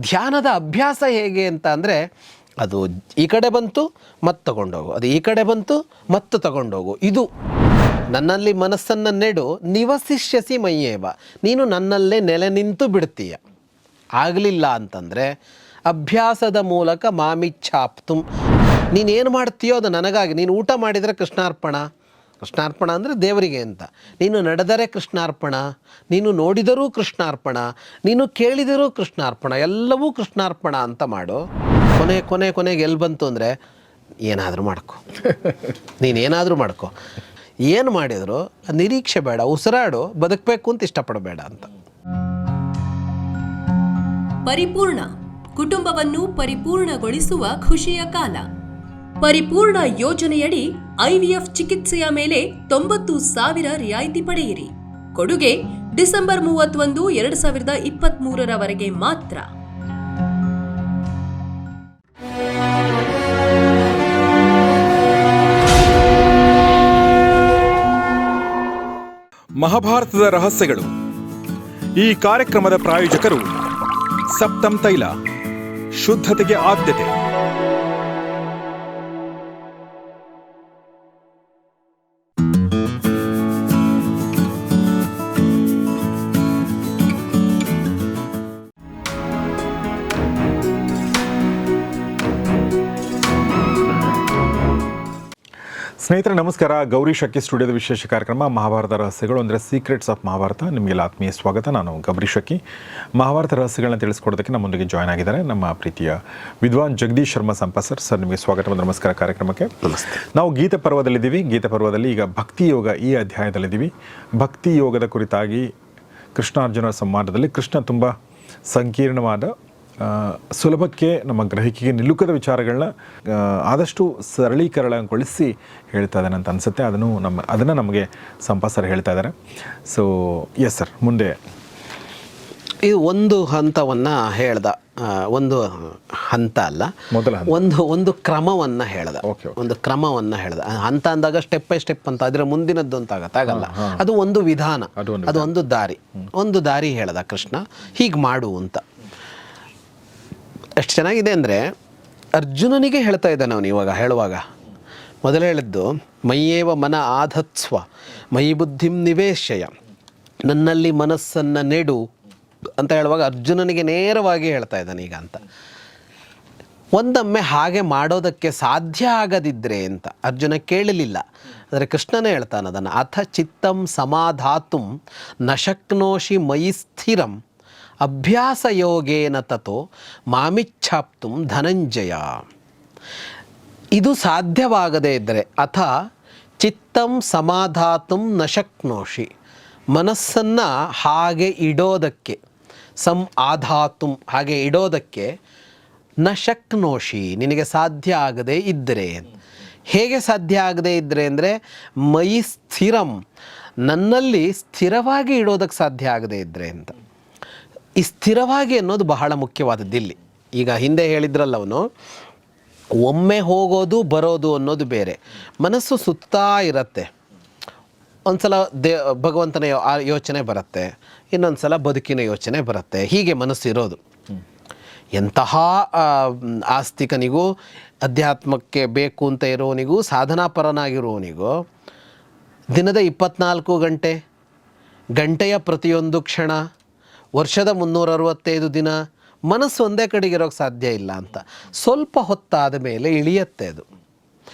ಧ್ಯಾನದ ಅಭ್ಯಾಸ ಹೇಗೆ ಅಂತ ಅಂದರೆ ಅದು ಈ ಕಡೆ ಬಂತು ಮತ್ತೆ ತಗೊಂಡೋಗು. ಅದು ಈ ಕಡೆ ಬಂತು ಮತ್ತೆ ತಗೊಂಡೋಗು. ಇದು ನನ್ನಲ್ಲಿ ಮನಸ್ಸನ್ನು ನೆಡು, ನಿವಸಿಷ್ಯಸಿ ಮೈಯೇವ. ನೀನು ನನ್ನಲ್ಲೇ ನೆಲೆ ನಿಂತು ಬಿಡ್ತೀಯ. ಆಗಲಿಲ್ಲ ಅಂತಂದರೆ ಅಭ್ಯಾಸದ ಮೂಲಕ ಮಾಮಿಚ್ಛಾಪ್ತು. ನೀನೇನು ಮಾಡ್ತೀಯೋ ಅದು ನನಗಾಗಿ. ನೀನು ಊಟ ಮಾಡಿದರೆ ಕೃಷ್ಣಾರ್ಪಣ. ಕೃಷ್ಣಾರ್ಪಣ ಅಂದರೆ ದೇವರಿಗೆ ಅಂತ. ನೀನು ನಡೆದರೆ ಕೃಷ್ಣಾರ್ಪಣ, ನೀನು ನೋಡಿದರೂ ಕೃಷ್ಣಾರ್ಪಣ, ನೀನು ಕೇಳಿದರೂ ಕೃಷ್ಣಾರ್ಪಣ, ಎಲ್ಲವೂ ಕೃಷ್ಣಾರ್ಪಣ ಅಂತ ಮಾಡು. ಕೊನೆ ಕೊನೆ, ಕೊನೆಗೆ ಎಲ್ಲಿ ಬಂತು ಅಂದರೆ ಏನಾದರೂ ಮಾಡ್ಕೊ. ನೀನೇನಾದರೂ ಮಾಡ್ಕೊ. ಏನು ಮಾಡಿದರೂ? ನಿರೀಕ್ಷೆ ಬೇಡ, ಉಸಿರಾಡು, ಬದುಕಬೇಕು ಅಂತ ಇಷ್ಟಪಡಬೇಡ ಅಂತ. ಪರಿಪೂರ್ಣ. ಕುಟುಂಬವನ್ನು ಪರಿಪೂರ್ಣಗೊಳಿಸುವ ಖುಷಿಯ ಕಾಲ. ಪರಿಪೂರ್ಣ ಯೋಜನೆಯಡಿ ಐವಿಎಫ್ ಚಿಕಿತ್ಸೆಯ ಮೇಲೆ ತೊಂಬತ್ತು ಸಾವಿರ ರಿಯಾಯಿತಿ ಪಡೆಯಿರಿ. ಕೊಡುಗೆ ಡಿಸೆಂಬರ್ ಮೂವತ್ತೊಂದು, ಎರಡು ಸಾವಿರದ ಇಪ್ಪತ್ತ್ ಮೂರರವರೆಗೆ ಮಾತ್ರ. ಮಹಾಭಾರತದ ರಹಸ್ಯಗಳು. ಈ ಕಾರ್ಯಕ್ರಮದ ಪ್ರಾಯೋಜಕರು ಸಪ್ತಂ ತೈಲ, ಶುದ್ಧತೆಗೆ ಆದ್ಯತೆ. ಸ್ನೇಹಿತರೆ ನಮಸ್ಕಾರ. ಗೌರಿ ಶಕ್ಕಿ ಸ್ಟುಡಿಯೋದ ವಿಶೇಷ ಕಾರ್ಯಕ್ರಮ ಮಹಾಭಾರತ ರಹಸ್ಯಗಳು ಅಂದರೆ ಸೀಕ್ರೆಟ್ಸ್ ಆಫ್ ಮಹಾಭಾರತ ನಿಮಗೆಲ್ಲ ಆತ್ಮೀಯ ಸ್ವಾಗತ. ನಾನು ಗೌರಿ ಶಕ್ಕಿ ಮಹಾಭಾರತ ರಹಸ್ಯಗಳನ್ನ ತಿಳಿಸ್ಕೊಡೋದಕ್ಕೆ ನಮ್ಮೊಂದಿಗೆ ಜಾಯ್ನ್ ಆಗಿದ್ದಾರೆ ನಮ್ಮ ಪ್ರೀತಿಯ ವಿದ್ವಾನ್ ಜಗದೀಶ್ ಶರ್ಮಾ ಸಂಪ ಸರ್ ಸರ್ ನಿಮಗೆ ಸ್ವಾಗತ ಮತ್ತು ನಮಸ್ಕಾರ ಕಾರ್ಯಕ್ರಮಕ್ಕೆ. ನಮಸ್ತೆ. ನಾವು ಗೀತ ಪರ್ವದಲ್ಲಿದ್ದೀವಿ. ಗೀತ ಪರ್ವದಲ್ಲಿ ಈಗ ಭಕ್ತಿ ಯೋಗ ಈ ಅಧ್ಯಾಯದಲ್ಲಿದ್ದೀವಿ. ಭಕ್ತಿ ಯೋಗದ ಕುರಿತಾಗಿ ಕೃಷ್ಣಾರ್ಜುನ ಸಂವಾದದಲ್ಲಿ ಕೃಷ್ಣ ತುಂಬ ಸಂಕೀರ್ಣವಾದ ಸುಲಭಕ್ಕೆ ನಮ್ಮ ಗ್ರಹಿಕೆಗೆ ನಿಲುಕದ ವಿಚಾರಗಳನ್ನ ಆದಷ್ಟು ಸರಳೀಕರಣಗೊಳಿಸಿ ಹೇಳ್ತಾ ಇದ್ದಾನೆ ಅಂತ ಅನಿಸುತ್ತೆ. ಅದನ್ನು ನಮ್ಮ ಅದನ್ನು ನಮಗೆ ಸಂಪಾ ಸರ್ ಹೇಳ್ತಾ ಇದ್ದಾರೆ. ಸೊ ಎಸ್ ಸರ್ ಮುಂದೆ. ಇದು ಒಂದು ಹಂತವನ್ನು ಹೇಳ್ದ ಒಂದು ಹಂತ ಅಲ್ಲ. ಮೊದಲ ಒಂದು ಒಂದು ಕ್ರಮವನ್ನು ಹೇಳ್ದ. ಒಂದು ಕ್ರಮವನ್ನು ಹೇಳ್ದ. ಹಂತ ಅಂದಾಗ ಸ್ಟೆಪ್ ಬೈ ಸ್ಟೆಪ್ ಅಂತ ಅದರ ಮುಂದಿನದ್ದು ಅಂತ ಆಗತ್ತಾಗಲ್ಲ ಅದು ಒಂದು ವಿಧಾನ. ಅದು ಒಂದು ದಾರಿ. ಒಂದು ದಾರಿ ಹೇಳ್ದ ಕೃಷ್ಣ. ಹೀಗೆ ಮಾಡು ಅಂತ. ಎಷ್ಟು ಚೆನ್ನಾಗಿದೆ ಅಂದರೆ ಅರ್ಜುನನಿಗೆ ಹೇಳ್ತಾ ಇದ್ದಾನೆ ಅವನು ಇವಾಗ, ಹೇಳುವಾಗ. ಮೊದಲು ಹೇಳಿದ್ದು, ಮೈಯೇವ ಮನ ಆಧತ್ಸ್ವ ಮೈ ಬುದ್ಧಿಂ ನಿವೇಶಯ, ನನ್ನಲ್ಲಿ ಮನಸ್ಸನ್ನು ನೆಡು ಅಂತ ಹೇಳುವಾಗ ಅರ್ಜುನನಿಗೆ ನೇರವಾಗಿ ಹೇಳ್ತಾ ಇದ್ದಾನೆ ಈಗ ಅಂತ. ಒಂದೊಮ್ಮೆ ಹಾಗೆ ಮಾಡೋದಕ್ಕೆ ಸಾಧ್ಯ ಆಗದಿದ್ದರೆ ಅಂತ ಅರ್ಜುನ ಕೇಳಲಿಲ್ಲ. ಆದರೆ ಕೃಷ್ಣನೇ ಹೇಳ್ತಾನೆ ಅದನ್ನು, ಅಥ ಚಿತ್ತಂ ಸಮಾಧಾತುಂ ನಶಕ್ನೋಷಿ ಮೈ ಸ್ಥಿರಂ. ಅಭ್ಯಾಸ ಯೋಗೇನ ತಥೋ ಮಾಮಿಚ್ಛಾಪ್ತು ಧನಂಜಯ. ಇದು ಸಾಧ್ಯವಾಗದೇ ಇದ್ದರೆ ಅಥ ಚಿತ್ತಂ ಸಮಾಧಾತು ನ ಶಕ್ನೋಷಿ. ಮನಸ್ಸನ್ನು ಹಾಗೆ ಇಡೋದಕ್ಕೆ, ಸಂ ಆಧಾತುಂ ಹಾಗೆ ಇಡೋದಕ್ಕೆ ನ ಶಕ್ನೋಷಿ ನಿನಗೆ ಸಾಧ್ಯ ಆಗದೇ ಇದ್ದರೆ ಹೇಗೆ ಸಾಧ್ಯ ಆಗದೇ ಇದ್ದರೆ ಅಂದರೆ ಮೈ ಸ್ಥಿರಂ, ನನ್ನಲ್ಲಿ ಸ್ಥಿರವಾಗಿ ಇಡೋದಕ್ಕೆ ಸಾಧ್ಯ ಆಗದೇ ಇದ್ದರೆ ಅಂತ. ಈ ಸ್ಥಿರವಾಗಿ ಅನ್ನೋದು ಬಹಳ ಮುಖ್ಯವಾದದ್ದು ಇಲ್ಲಿ. ಈಗ ಹಿಂದೆ ಹೇಳಿದ್ರಲ್ಲ ಅವನು, ಒಮ್ಮೆ ಹೋಗೋದು ಬರೋದು ಅನ್ನೋದು ಬೇರೆ. ಮನಸ್ಸು ಸುತ್ತಾ ಇರತ್ತೆ. ಒಂದ್ಸಲ ದೇ, ಭಗವಂತನ ಯೋಚನೆ ಬರುತ್ತೆ ಇನ್ನೊಂದು ಸಲ ಬದುಕಿನ ಯೋಚನೆ ಬರುತ್ತೆ, ಹೀಗೆ ಮನಸ್ಸು ಇರೋದು. ಎಂತಹ ಆಸ್ತಿಕನಿಗೂ, ಅಧ್ಯಾತ್ಮಕ್ಕೆ ಬೇಕು ಅಂತ ಇರೋನಿಗೂ ಸಾಧನಾಪರನಾಗಿರುವವನಿಗೂ ದಿನದ ಇಪ್ಪತ್ನಾಲ್ಕು ಗಂಟೆ, ಗಂಟೆಯ ಪ್ರತಿಯೊಂದು ಕ್ಷಣ ವರ್ಷದ ಮುನ್ನೂರ ಅರವತ್ತೈದು ದಿನ ಮನಸ್ಸು ಒಂದೇ ಕಡೆಗೆ ಇರೋಕ್ಕೆ ಸಾಧ್ಯ ಇಲ್ಲ ಅಂತ. ಸ್ವಲ್ಪ ಹೊತ್ತಾದ ಮೇಲೆ ಇಳಿಯತ್ತೆ ಅದು.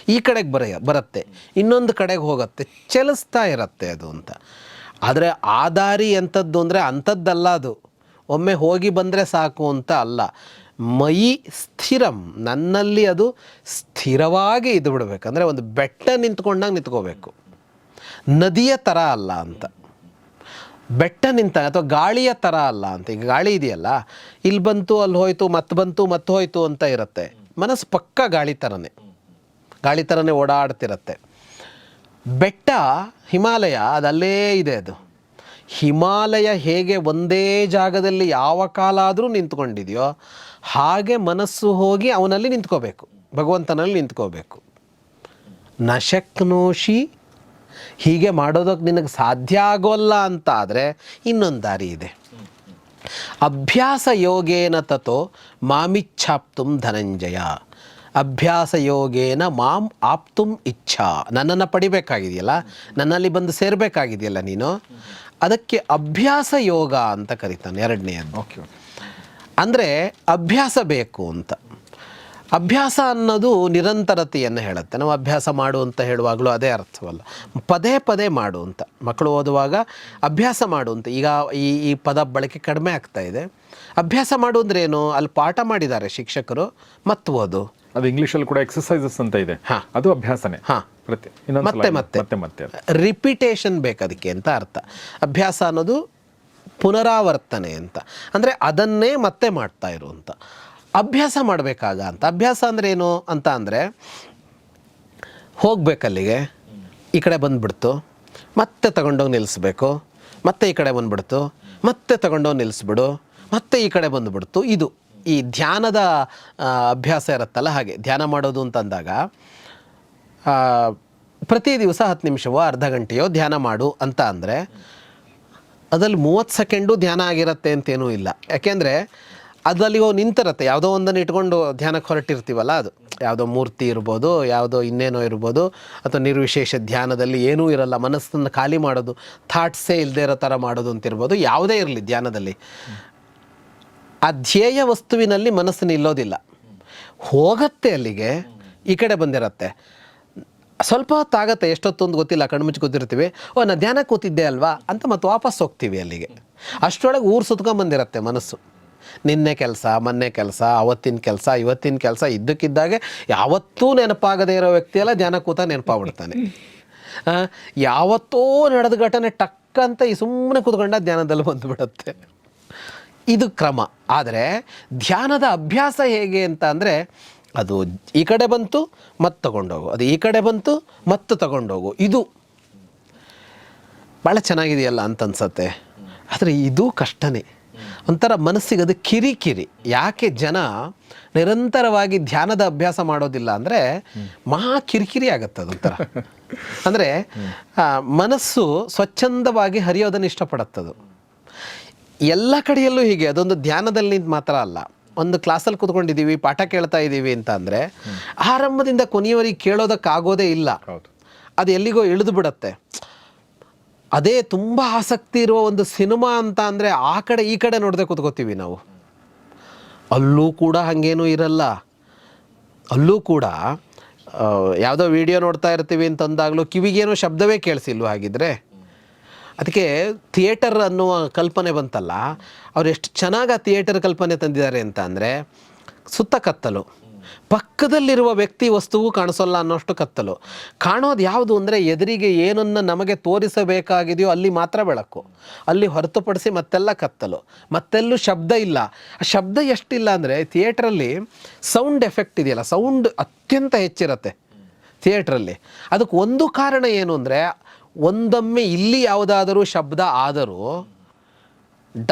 ಈ ಕಡೆಗೆ ಬರ, ಬರುತ್ತೆ. ಇನ್ನೊಂದು ಕಡೆಗೆ ಹೋಗುತ್ತೆ. ಚಲಿಸ್ತಾ ಇರತ್ತೆ ಅದು ಅಂತ. ಆದರೆ ಆ ದಾರಿ ಎಂಥದ್ದು ಅಂದರೆ ಅಂಥದ್ದಲ್ಲ ಅದು. ಒಮ್ಮೆ ಹೋಗಿ ಬಂದರೆ ಸಾಕು ಅಂತ ಅಲ್ಲ. ಮೈ ಸ್ಥಿರಂ. ನನ್ನಲ್ಲಿ ಅದು ಸ್ಥಿರವಾಗಿ ಇದು ಬಿಡಬೇಕು ಅಂದರೆ ಒಂದು ಬೆಟ್ಟ ನಿಂತ್ಕೊಂಡಂಗೆ ನಿಂತ್ಕೋಬೇಕು. ನದಿಯ ಥರ ಅಲ್ಲ ಅಂತ. ಬೆಟ್ಟ ನಿಂತ ಅಥವಾ ಗಾಳಿಯ ಥರ ಅಲ್ಲ ಅಂತ, ಈಗ ಗಾಳಿ ಇದೆಯಲ್ಲ, ಇಲ್ಲಿ ಬಂತು, ಅಲ್ಲಿ ಹೋಯ್ತು ಮತ್ತೆ ಬಂತು ಮತ್ತೆ ಹೋಯ್ತು ಅಂತ ಇರುತ್ತೆ. ಮನಸ್ಸು ಪಕ್ಕ ಗಾಳಿ ಥರನೇ ಗಾಳಿ ಥರನೇ ಓಡಾಡ್ತಿರತ್ತೆ. ಬೆಟ್ಟ, ಹಿಮಾಲಯ, ಅದಲ್ಲೇ ಇದೆ ಅದು. ಹಿಮಾಲಯ ಹೇಗೆ ಒಂದೇ ಜಾಗದಲ್ಲಿ ಯಾವ ಕಾಲ ಆದರೂ ನಿಂತ್ಕೊಂಡಿದೆಯೋ, ಹಾಗೆ ಮನಸ್ಸು ಹೋಗಿ ಅವನಲ್ಲಿ ನಿಂತ್ಕೋಬೇಕು. ಭಗವಂತನಲ್ಲಿ ನಿಂತ್ಕೋಬೇಕು. ನಶಕ್ನೋಷಿ ಹೀಗೆ ಮಾಡೋದಕ್ಕೆ ನಿನಗೆ ಸಾಧ್ಯ ಆಗೋಲ್ಲ ಅಂತ ಆದರೆ ಇನ್ನೊಂದು ದಾರಿ ಇದೆ. ಅಭ್ಯಾಸ ಯೋಗೇನ ತತೋ ಮಾಮಿಚ್ಛಾಪ್ತು ಧನಂಜಯ. ಅಭ್ಯಾಸ ಯೋಗೇನ ಮಾಂ ಆಪ್ತುಂ ಇಚ್ಛಾ. ನನ್ನನ್ನು ಪಡಿಬೇಕಾಗಿದೆಯಲ್ಲ? ನನ್ನಲ್ಲಿ ಬಂದು ಸೇರಬೇಕಾಗಿದೆಯಲ್ಲ ನೀನು? ಅದಕ್ಕೆ ಅಭ್ಯಾಸ ಯೋಗ ಅಂತ ಕರಿತಾನೆ ಎರಡನೇ ಓಕೆ ಓಕೆ. ಅಂದರೆ ಅಭ್ಯಾಸ ಬೇಕು ಅಂತ. ಅಭ್ಯಾಸ ಅನ್ನೋದು ನಿರಂತರತೆಯನ್ನು ಹೇಳುತ್ತೆ. ನಾವು ಅಭ್ಯಾಸ ಮಾಡು ಅಂತ ಹೇಳುವಾಗಲೂ ಅದೇ ಅರ್ಥವಲ್ಲ. ಪದೇ ಪದೇ ಮಾಡು ಅಂತ. ಮಕ್ಕಳು ಓದುವಾಗ ಅಭ್ಯಾಸ ಮಾಡು ಅಂತ. ಈಗ ಈ ಈ ಪದ ಬಳಕೆ ಕಡಿಮೆ ಆಗ್ತಾ ಇದೆ. ಅಭ್ಯಾಸ ಮಾಡು ಅಂದರೆ ಏನು? ಅಲ್ಲಿ ಪಾಠ ಮಾಡಿದ್ದಾರೆ ಶಿಕ್ಷಕರು ಮತ್ತು ಓದು. ಅದು ಇಂಗ್ಲೀಷಲ್ಲಿ ಕೂಡ ಎಕ್ಸಸೈಸಸ್ ಅಂತ ಇದೆ. ಹಾಂ. ಅದು ಅಭ್ಯಾಸನೇ. ಹಾಂ. ಪ್ರತಿ ಮತ್ತೆ ಮತ್ತೆ. ಮತ್ತೆ ಮತ್ತೆ ರಿಪಿಟೇಷನ್ ರಿಪಿಟೇಷನ್ ಬೇಕದಕ್ಕೆ ಅಂತ ಅರ್ಥ. ಅಭ್ಯಾಸ ಅನ್ನೋದು ಪುನರಾವರ್ತನೆ ಅಂತ. ಅಂದರೆ ಅದನ್ನೇ ಮತ್ತೆ ಮಾಡ್ತಾ ಇರು ಅಂತ. ಅಭ್ಯಾಸ ಮಾಡಬೇಕಾಗ ಅಂತ. ಅಭ್ಯಾಸ ಅಂದರೆ ಏನು ಅಂತ ಅಂದರೆ ಹೋಗ್ಬೇಕಲ್ಲಿಗೆ, ಈ ಕಡೆ ಬಂದುಬಿಡ್ತು, ಮತ್ತೆ ತಗೊಂಡೋಗಿ ನಿಲ್ಲಿಸ್ಬೇಕು ಮತ್ತೆ ಈ ಕಡೆ ಬಂದುಬಿಡ್ತು, ಮತ್ತೆ ತಗೊಂಡೋಗಿ ನಿಲ್ಲಿಸ್ಬಿಡು ಮತ್ತೆ ಈ ಕಡೆ ಬಂದುಬಿಡ್ತು, ಇದು. ಈ ಧ್ಯಾನದ ಅಭ್ಯಾಸ ಇರುತ್ತಲ್ಲ ಹಾಗೆ. ಧ್ಯಾನ ಮಾಡೋದು ಅಂತಂದಾಗ ಪ್ರತಿ ದಿವಸ ಹತ್ತು ನಿಮಿಷವೋ ಅರ್ಧ ಗಂಟೆಯೋ ಧ್ಯಾನ ಮಾಡು ಅಂತ ಅಂದರೆ, ಅದ್ರಲ್ಲಿ ಮೂವತ್ತು ಸೆಕೆಂಡು ಧ್ಯಾನ ಆಗಿರುತ್ತೆ ಅಂತೇನೂ ಇಲ್ಲ. ಯಾಕೆಂದರೆ ಅದಲ್ಲಿ ಹೋಗಿ ನಿಂತಿರತ್ತೆ. ಯಾವುದೋ ಒಂದನ್ನು ಇಟ್ಕೊಂಡು ಧ್ಯಾನಕ್ಕೆ ಹೊರಟಿರ್ತೀವಲ್ಲ ಅದು. ಯಾವುದೋ ಮೂರ್ತಿ ಇರ್ಬೋದು, ಯಾವುದೋ ಇನ್ನೇನೋ ಇರ್ಬೋದು, ಅಥವಾ ನಿರ್ವಿಶೇಷ ಧ್ಯಾನದಲ್ಲಿ ಏನೂ ಇರಲ್ಲ. ಮನಸ್ಸನ್ನು ಖಾಲಿ ಮಾಡೋದು, ಥಾಟ್ಸೇ ಇಲ್ಲದೆ ಇರೋ ಥರ ಮಾಡೋದು ಅಂತಿರ್ಬೋದು ಯಾವುದೇ ಇರಲಿ ಧ್ಯಾನದಲ್ಲಿ. ಆ ಧ್ಯೇಯ ವಸ್ತುವಿನಲ್ಲಿ ಮನಸ್ಸು ನಿಲ್ಲೋದಿಲ್ಲ. ಹೋಗತ್ತೆ ಅಲ್ಲಿಗೆ, ಈ ಕಡೆ ಬಂದಿರತ್ತೆ. ಸ್ವಲ್ಪ ಹೊತ್ತಾಗತ್ತೆ ಎಷ್ಟೊತ್ತೊಂದು ಗೊತ್ತಿಲ್ಲ ಕಣ್ಮುಚ್ಚಿ ಕೂತಿರ್ತೀವಿ. ಓ ನಾನು ಧ್ಯಾನ ಕೂತಿದ್ದೆ ಅಲ್ವಾ? ಅಂತ ಮತ್ತೆ ವಾಪಸ್ ಹೋಗ್ತೀವಿ ಅಲ್ಲಿಗೆ. ಅಷ್ಟರೊಳಗೆ ಊರು ಸುತ್ಕೊಂಬಂದಿರತ್ತೆ ಮನಸ್ಸು. ನಿನ್ನೆ ಕೆಲಸ, ಮೊನ್ನೆ ಕೆಲಸ, ಅವತ್ತಿನ ಕೆಲಸ, ಇವತ್ತಿನ ಕೆಲಸ ಇದ್ದಕ್ಕಿದ್ದಾಗೆ ಯಾವತ್ತೂ ನೆನಪಾಗದೇ ಇರೋ ವ್ಯಕ್ತಿಯೆಲ್ಲ ಧ್ಯಾನ ಕೂತ ನೆನಪಾಗ್ಬಿಡ್ತಾನೆ. ಯಾವತ್ತೋ ನಡೆದ ಘಟನೆ ಟಕ್ ಅಂತ ಈ ಸುಮ್ಮನೆ ಕೂತ್ಕೊಂಡ ಧ್ಯಾನದಲ್ಲಿ ಬಂದುಬಿಡುತ್ತೆ. ಇದು ಕ್ರಮ. ಆದರೆ ಧ್ಯಾನದ ಅಭ್ಯಾಸ ಹೇಗೆ ಅಂತ ಅಂದರೆ ಅದು ಈ ಕಡೆ ಬಂತು ಮತ್ತೆ ತಗೊಂಡೋಗು. ಅದು ಈ ಕಡೆ ಬಂತು ಮತ್ತೆ ತಗೊಂಡೋಗು. ಇದು ಭಾಳ ಚೆನ್ನಾಗಿದೆಯಲ್ಲ ಅಂತ ಅನ್ಸತ್ತೆ. ಆದರೆ ಇದು ಕಷ್ಟನೇ. ಒಂಥರ ಮನಸ್ಸಿಗೆ ಅದು ಕಿರಿಕಿರಿ. ಯಾಕೆ ಜನ ನಿರಂತರವಾಗಿ ಧ್ಯಾನದ ಅಭ್ಯಾಸ ಮಾಡೋದಿಲ್ಲ ಅಂದರೆ ಮಹಾ ಕಿರಿಕಿರಿ ಆಗತ್ತೆ ಅದೊಂಥರ. ಅಂದರೆ ಮನಸ್ಸು ಸ್ವಚ್ಛಂದವಾಗಿ ಹರಿಯೋದನ್ನು ಇಷ್ಟಪಡುತ್ತದು ಎಲ್ಲ ಕಡೆಯಲ್ಲೂ ಹೀಗೆ ಅದೊಂದು ಧ್ಯಾನದಲ್ಲಿ ಮಾತ್ರ ಅಲ್ಲ. ಒಂದು ಕ್ಲಾಸಲ್ಲಿ ಕೂತ್ಕೊಂಡಿದ್ದೀವಿ ಪಾಠ ಕೇಳ್ತಾ ಇದ್ದೀವಿ ಅಂತ ಅಂದರೆ ಆರಂಭದಿಂದ ಕೊನೆಯವರಿಗೆ ಕೇಳೋದಕ್ಕಾಗೋದೇ ಇಲ್ಲ. ಅದು ಎಲ್ಲಿಗೋ ಇಳಿದು ಬಿಡತ್ತೆ. ಅದೇ ತುಂಬ ಆಸಕ್ತಿ ಇರುವ ಒಂದು ಸಿನಿಮಾ ಅಂತ ಅಂದರೆ ಆ ಕಡೆ ಈ ಕಡೆ ನೋಡದೆ ಕೂತ್ಕೋತೀವಿ ನಾವು. ಅಲ್ಲೂ ಕೂಡ ಹಾಗೇನೂ ಇರಲ್ಲ. ಅಲ್ಲೂ ಕೂಡ ಯಾವುದೋ ವಿಡಿಯೋ ನೋಡ್ತಾ ಇರ್ತೀವಿ ಅಂತಂದಾಗಲೂ ಕಿವಿಗೇನೋ ಶಬ್ದವೇ ಕೇಳಿಸಿಲ್ವ ಹಾಗಿದ್ರೆ. ಅದಕ್ಕೆ ಥಿಯೇಟರ್ ಅನ್ನುವ ಕಲ್ಪನೆ ಬಂತಲ್ಲ, ಅವ್ರು ಎಷ್ಟು ಚೆನ್ನಾಗಿ ಆ ಥಿಯೇಟರ್ ಕಲ್ಪನೆ ತಂದಿದ್ದಾರೆ ಅಂತ ಅಂದರೆ ಸುತ್ತ ಕತ್ತಲು. ಪಕ್ಕದಲ್ಲಿರುವ ವ್ಯಕ್ತಿ ವಸ್ತುವು ಕಾಣಿಸೋಲ್ಲ ಅನ್ನೋಷ್ಟು ಕತ್ತಲು. ಕಾಣೋದು ಯಾವುದು ಅಂದರೆ ಎದುರಿಗೆ ಏನನ್ನು ನಮಗೆ ತೋರಿಸಬೇಕಾಗಿದೆಯೋ ಅಲ್ಲಿ ಮಾತ್ರ ಬೆಳಕು. ಅಲ್ಲಿ ಹೊರತುಪಡಿಸಿ ಮತ್ತೆಲ್ಲ ಕತ್ತಲು. ಮತ್ತೆಲ್ಲೂ ಶಬ್ದ ಇಲ್ಲ. ಆ ಶಬ್ದ ಎಷ್ಟಿಲ್ಲ ಅಂದರೆ ಥಿಯೇಟ್ರಲ್ಲಿ ಸೌಂಡ್ ಎಫೆಕ್ಟ್ ಇದೆಯಲ್ಲ, ಸೌಂಡ್ ಅತ್ಯಂತ ಹೆಚ್ಚಿರುತ್ತೆ ಥಿಯೇಟ್ರಲ್ಲಿ. ಅದಕ್ಕೆ ಒಂದು ಕಾರಣ ಏನು ಅಂದರೆ ಒಂದೊಮ್ಮೆ ಇಲ್ಲಿ ಯಾವುದಾದರೂ ಶಬ್ದ ಆದರೂ ಡ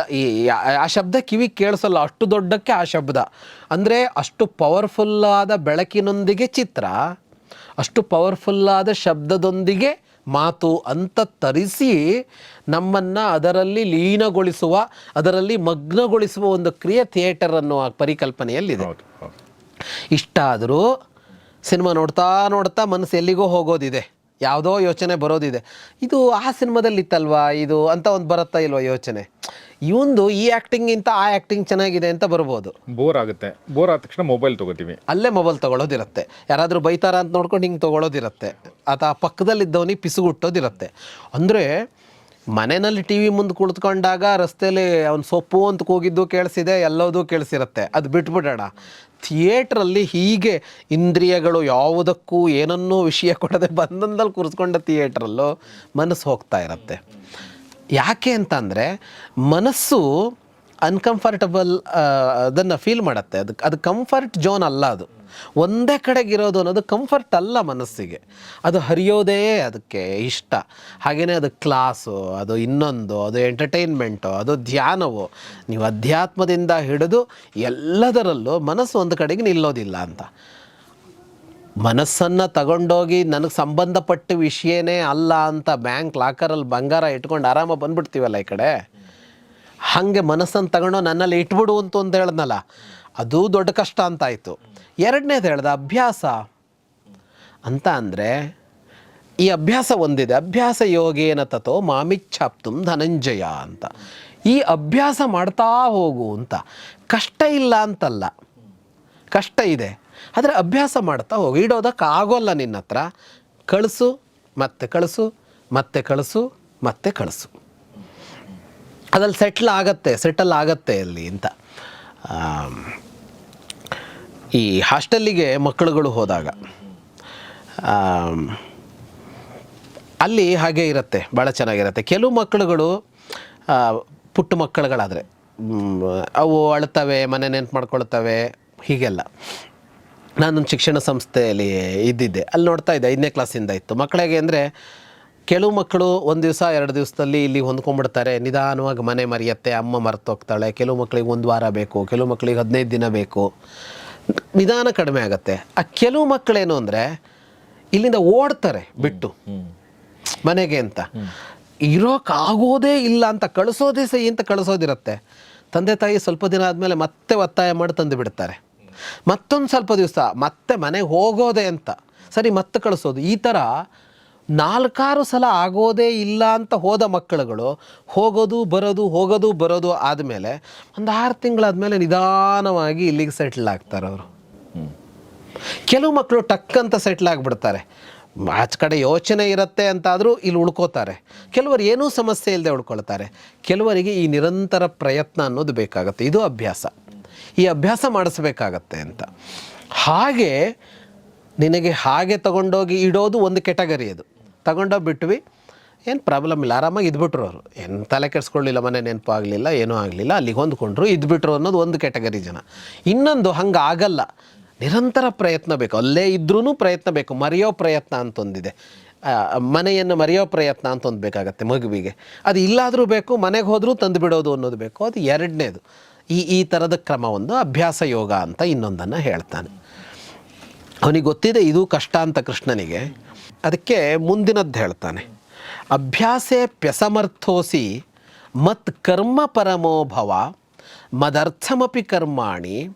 ಆ- ಶಬ್ದ ಕಿವಿ ಕೇಳಿಸಲ್ಲ ಅಷ್ಟು ದೊಡ್ಡಕ್ಕೆ ಆ ಶಬ್ದ. ಅಂದರೆ ಅಷ್ಟು ಪವರ್ಫುಲ್ಲಾದ ಬೆಳಕಿನೊಂದಿಗೆ ಚಿತ್ರ ಅಷ್ಟು ಪವರ್ಫುಲ್ಲಾದ ಶಬ್ದದೊಂದಿಗೆ ಮಾತು ಅಂತ ತರಿಸಿ ನಮ್ಮನ್ನು ಅದರಲ್ಲಿ ಲೀನಗೊಳಿಸುವ ಅದರಲ್ಲಿ ಮಗ್ನಗೊಳಿಸುವ ಒಂದು ಕ್ರಿಯೆ ಥಿಯೇಟರ್ ಅನ್ನುವ ಪರಿಕಲ್ಪನೆಯಲ್ಲಿದೆ. ಇಷ್ಟಾದರೂ ಸಿನಿಮಾ ನೋಡ್ತಾ ನೋಡ್ತಾ ಮನಸ್ಸು ಎಲ್ಲಿಗೋ ಹೋಗೋದಿದೆ. ಯಾವುದೋ ಯೋಚನೆ ಬರೋದಿದೆ. ಇದು ಆ ಸಿನಿಮಾದಲ್ಲಿ ಇತ್ತಲ್ವಾ ಇದು ಅಂತ ಒಂದು ಬರುತ್ತಾ ಇಲ್ವಾ ಯೋಚನೆ? ಇವೊಂದು ಈ ಆ್ಯಕ್ಟಿಂಗಿಂತ ಆ ಆ್ಯಕ್ಟಿಂಗ್ ಚೆನ್ನಾಗಿದೆ ಅಂತ ಬರ್ಬೋದು. ಬೋರ್ ಆಗುತ್ತೆ. ಬೋರ್ ಆದ ತಕ್ಷಣ ಮೊಬೈಲ್ ತಗೋತೀವಿ. ಅಲ್ಲೇ ಮೊಬೈಲ್ ತಗೊಳ್ಳೋದಿರುತ್ತೆ ಯಾರಾದರೂ ಬೈತಾರ ಅಂತ ನೋಡ್ಕೊಂಡು ಹಿಂಗೆ ತೊಗೊಳೋದಿರುತ್ತೆ. ಅಥವಾ ಪಕ್ಕದಲ್ಲಿದ್ದವನಿಗೆ ಪಿಸುಗುಟ್ಟೋದಿರುತ್ತೆ. ಅಂದರೆ ಮನೆಯಲ್ಲಿ ಟಿ ವಿ ಮುಂದೆ ಕುಳಿತುಕೊಂಡಾಗ ರಸ್ತೆಯಲ್ಲಿ ಅವ್ನು ಸೊಪ್ಪು ಅಂತ ಕೂಗಿದ್ದು ಕೇಳಿಸಿದೆ ಎಲ್ಲೋದು ಕೇಳಿಸಿರುತ್ತೆ. ಅದು ಬಿಟ್ಬಿಡೋಣ. ಥಿಯೇಟ್ರಲ್ಲಿ ಹೀಗೆ ಇಂದ್ರಿಯಗಳು ಯಾವುದಕ್ಕೂ ಏನನ್ನೂ ವಿಷಯ ಕೊಡದೆ ಬಂದಂದಲ್ಲಿ ಕೂರಿಸ್ಕೊಂಡ ಥಿಯೇಟ್ರಲ್ಲೂ ಮನಸ್ಸು ಹೋಗ್ತಾ ಇರುತ್ತೆ. ಯಾಕೆ ಅಂತಂದರೆ ಮನಸ್ಸು ಅನ್ಕಂಫರ್ಟಬಲ್ ಅದನ್ನು ಫೀಲ್ ಮಾಡುತ್ತೆ. ಅದಕ್ಕೆ ಅದು ಕಂಫರ್ಟ್ ಜೋನ್ ಅಲ್ಲ ಅದು. ಒಂದೇ ಕಡೆಗಿರೋದು ಅನ್ನೋದು ಕಂಫರ್ಟ್ ಅಲ್ಲ ಮನಸ್ಸಿಗೆ. ಅದು ಹರಿಯೋದೇ ಅದಕ್ಕೆ ಇಷ್ಟ. ಹಾಗೆಯೇ ಅದು ಕ್ಲಾಸು ಅದು ಇನ್ನೊಂದು, ಅದು ಎಂಟರ್ಟೈನ್ಮೆಂಟು ಅದು ಧ್ಯಾನವು. ನೀವು ಅಧ್ಯಾತ್ಮದಿಂದ ಹಿಡಿದು ಎಲ್ಲದರಲ್ಲೂ ಮನಸ್ಸು ಒಂದು ಕಡೆಗೆ ನಿಲ್ಲೋದಿಲ್ಲ ಅಂತ. ಮನಸ್ಸನ್ನು ತಗೊಂಡೋಗಿ ನನಗೆ ಸಂಬಂಧಪಟ್ಟ ವಿಷಯನೇ ಅಲ್ಲ ಅಂತ ಬ್ಯಾಂಕ್ ಲಾಕರಲ್ಲಿ ಬಂಗಾರ ಇಟ್ಕೊಂಡು ಆರಾಮಾಗಿ ಬಂದ್ಬಿಡ್ತೀವಲ್ಲ ಈ ಕಡೆ? ಹಾಗೆ ಮನಸ್ಸನ್ನು ತಗೊಂಡು ನನ್ನಲ್ಲಿ ಇಟ್ಬಿಡು ಅಂತ ಒಂದು ಹೇಳ್ದಲ್ಲ ಅದು ದೊಡ್ಡ ಕಷ್ಟ ಅಂತಾಯಿತು. ಎರಡನೇದು ಹೇಳ್ದ ಅಭ್ಯಾಸ. ಅಂತ ಅಂದರೆ ಈ ಅಭ್ಯಾಸ ಒಂದಿದೆ. ಅಭ್ಯಾಸ ಯೋಗೇನ ತಥೋ ಮಾಮಿಚ್ಛಾಪ್ತು ಧನಂಜಯ ಅಂತ. ಈ ಅಭ್ಯಾಸ ಮಾಡ್ತಾ ಹೋಗು ಅಂತ. ಕಷ್ಟ ಇಲ್ಲ ಅಂತಲ್ಲ. ಕಷ್ಟ ಇದೆ. ಆದರೆ ಅಭ್ಯಾಸ ಮಾಡ್ತಾ ಹೋಗು. ಇಡೋದಕ್ಕೆ ಆಗೋಲ್ಲ ನಿನ್ನ ಹತ್ರ. ಕಳಿಸು, ಮತ್ತೆ ಕಳಿಸು ಮತ್ತೆ ಕಳಿಸು ಮತ್ತೆ ಕಳಿಸು. ಅದ್ರಲ್ಲಿ ಸೆಟ್ಲ್ ಆಗತ್ತೆ ಸೆಟಲ್ ಆಗತ್ತೆ ಅಲ್ಲಿ ಅಂತ. ಈ ಹಾಸ್ಟೆಲ್ಲಿಗೆ ಮಕ್ಕಳುಗಳು ಹೋದಾಗ ಅಲ್ಲಿ ಹಾಗೆ ಇರುತ್ತೆ ಭಾಳ ಚೆನ್ನಾಗಿರುತ್ತೆ. ಕೆಲವು ಮಕ್ಕಳುಗಳು ಪುಟ್ಟ ಮಕ್ಕಳುಗಳಾದರೆ ಅವು ಅಳ್ತವೆ ಮನೆ ನೆನ್ಪು ಮಾಡ್ಕೊಳ್ತವೆ, ಹೀಗೆಲ್ಲ. ನಾನೊಂದು ಶಿಕ್ಷಣ ಸಂಸ್ಥೆಯಲ್ಲಿ ಇದ್ದಿದ್ದೆ. ಅಲ್ಲಿ ನೋಡ್ತಾ ಇದ್ದೆ, ಐದನೇ ಕ್ಲಾಸಿಂದ ಇತ್ತು. ಮಕ್ಕಳಿಗೆ ಅಂದರೆ, ಕೆಲವು ಮಕ್ಕಳು ಒಂದು ದಿವಸ, ಎರಡು ದಿವಸದಲ್ಲಿ ಇಲ್ಲಿ ಹೊಂದ್ಕೊಂಡ್ಬಿಡ್ತಾರೆ. ನಿಧಾನವಾಗಿ ಮನೆ ಮರೆಯತ್ತೆ, ಅಮ್ಮ ಮರ್ತೋಗ್ತಾಳೆ ಕೆಲವು ಮಕ್ಕಳಿಗೆ ಒಂದು ವಾರ ಬೇಕು, ಕೆಲವು ಮಕ್ಕಳಿಗೆ ಹದಿನೈದು ದಿನ ಬೇಕು. ನಿಧಾನ ಕಡಿಮೆ ಆಗುತ್ತೆ. ಆ ಕೆಲವು ಮಕ್ಕಳೇನು ಅಂದರೆ ಇಲ್ಲಿಂದ ಓಡ್ತಾರೆ ಬಿಟ್ಟು. ಮನೆಗೆ ಅಂತ. ಇರೋಕ್ಕಾಗೋದೇ ಇಲ್ಲ ಅಂತ ಕಳಿಸೋದೇ ಸಹಿ ಅಂತ ಕಳಿಸೋದಿರುತ್ತೆ. ತಂದೆ ತಾಯಿ ಸ್ವಲ್ಪ ದಿನ ಆದಮೇಲೆ ಮತ್ತೆ ಒತ್ತಾಯ ಮಾಡಿ ತಂದು ಬಿಡ್ತಾರೆ. ಮತ್ತೊಂದು ಸ್ವಲ್ಪ ದಿವಸ ಮತ್ತೆ ಮನೆಗೆ ಹೋಗೋದೇ ಅಂತ. ಸರಿ, ಮತ್ತೆ ಕಳಿಸೋದು. ಈ ಥರ ನಾಲ್ಕಾರು ಸಲ ಆಗೋದೇ ಇಲ್ಲ ಅಂತ ಹೋದ ಮಕ್ಕಳುಗಳು, ಹೋಗೋದು, ಬರೋದು ಹೋಗೋದು, ಬರೋದು ಆದಮೇಲೆ ಒಂದು ಆರು ತಿಂಗಳಾದಮೇಲೆ ನಿಧಾನವಾಗಿ ಇಲ್ಲಿಗೆ ಸೆಟ್ಲ್ ಆಗ್ತಾರೆ ಅವರು. ಕೆಲವು ಮಕ್ಕಳು ಟಕ್ ಅಂತ ಸೆಟ್ಲ್ ಆಗಿಬಿಡ್ತಾರೆ. ಆಚ ಕಡೆ ಯೋಚನೆ ಇರುತ್ತೆ ಅಂತಾದರೂ ಇಲ್ಲಿ ಉಳ್ಕೋತಾರೆ. ಕೆಲವರು ಏನೂ ಸಮಸ್ಯೆ ಇಲ್ಲದೆ ಉಳ್ಕೊಳ್ತಾರೆ. ಕೆಲವರಿಗೆ ಈ ನಿರಂತರ ಪ್ರಯತ್ನ ಅನ್ನೋದು ಬೇಕಾಗುತ್ತೆ. ಇದು ಅಭ್ಯಾಸ. ಈ ಅಭ್ಯಾಸ ಮಾಡಿಸ್ಬೇಕಾಗತ್ತೆ ಅಂತ. ಹಾಗೆ ನಿನಗೆ ಹಾಗೆ ತಗೊಂಡೋಗಿ ಇಡೋದು ಒಂದು ಕೆಟಗರಿ ಅದು. ತಗೊಂಡೋಗಿ ಬಿಟ್ವಿ. ಏನು ಪ್ರಾಬ್ಲಮ್ ಇಲ್ಲ. ಆರಾಮಾಗಿ ಇದ್ಬಿಟ್ರು ಅವರು. ಏನು ತಲೆ ಕೆಡಿಸ್ಕೊಳ್ಳಿಲ್ಲ, ಮನೆ ನೆನಪು ಆಗಲಿಲ್ಲ, ಏನೂ ಆಗಲಿಲ್ಲ. ಅಲ್ಲಿಗೆ ಹೊಂದ್ಕೊಂಡ್ರು, ಇದ್ಬಿಟ್ರು ಅನ್ನೋದು ಒಂದು ಕೆಟಗರಿ ಜನ. ಇನ್ನೊಂದು ಹಂಗೆ ಆಗಲ್ಲ. ನಿರಂತರ ಪ್ರಯತ್ನ ಬೇಕು. ಅಲ್ಲೇ ಇದ್ರೂ ಪ್ರಯತ್ನ ಬೇಕು. ಮರೆಯೋ ಪ್ರಯತ್ನ ಅಂತೊಂದಿದೆ. ಮನೆಯನ್ನು ಮರೆಯೋ ಪ್ರಯತ್ನ ಅಂತ ಒಂದು ಬೇಕಾಗತ್ತೆ ಮಗುವಿಗೆ. ಅದು ಇಲ್ಲಾದರೂ ಬೇಕು, ಮನೆಗೆ ಹೋದರೂ ತಂದು ಬಿಡೋದು ಅನ್ನೋದು ಬೇಕು. ಅದು ಎರಡನೇದು. ಈ ಈ ಥರದ ಕ್ರಮ ಒಂದು ಅಭ್ಯಾಸ ಯೋಗ ಅಂತ ಇನ್ನೊಂದನ್ನು ಹೇಳ್ತಾನೆ. ಅವನಿಗೆ ಗೊತ್ತಿದೆ, ಇದು ಕಷ್ಟ ಅಂತ ಕೃಷ್ಣನಿಗೆ. ಅದಕ್ಕೆ ಮುಂದಿನದ್ದು ಹೇಳ್ತಾನೆ. ಅಭ್ಯಾಸೇ ಪ್ಯಸಮರ್ಥೋಸಿ ಮತ್ ಕರ್ಮ ಪರಮೋಭವ ಮದರ್ಥಮಪಿ ಕರ್ಮಾಣಿ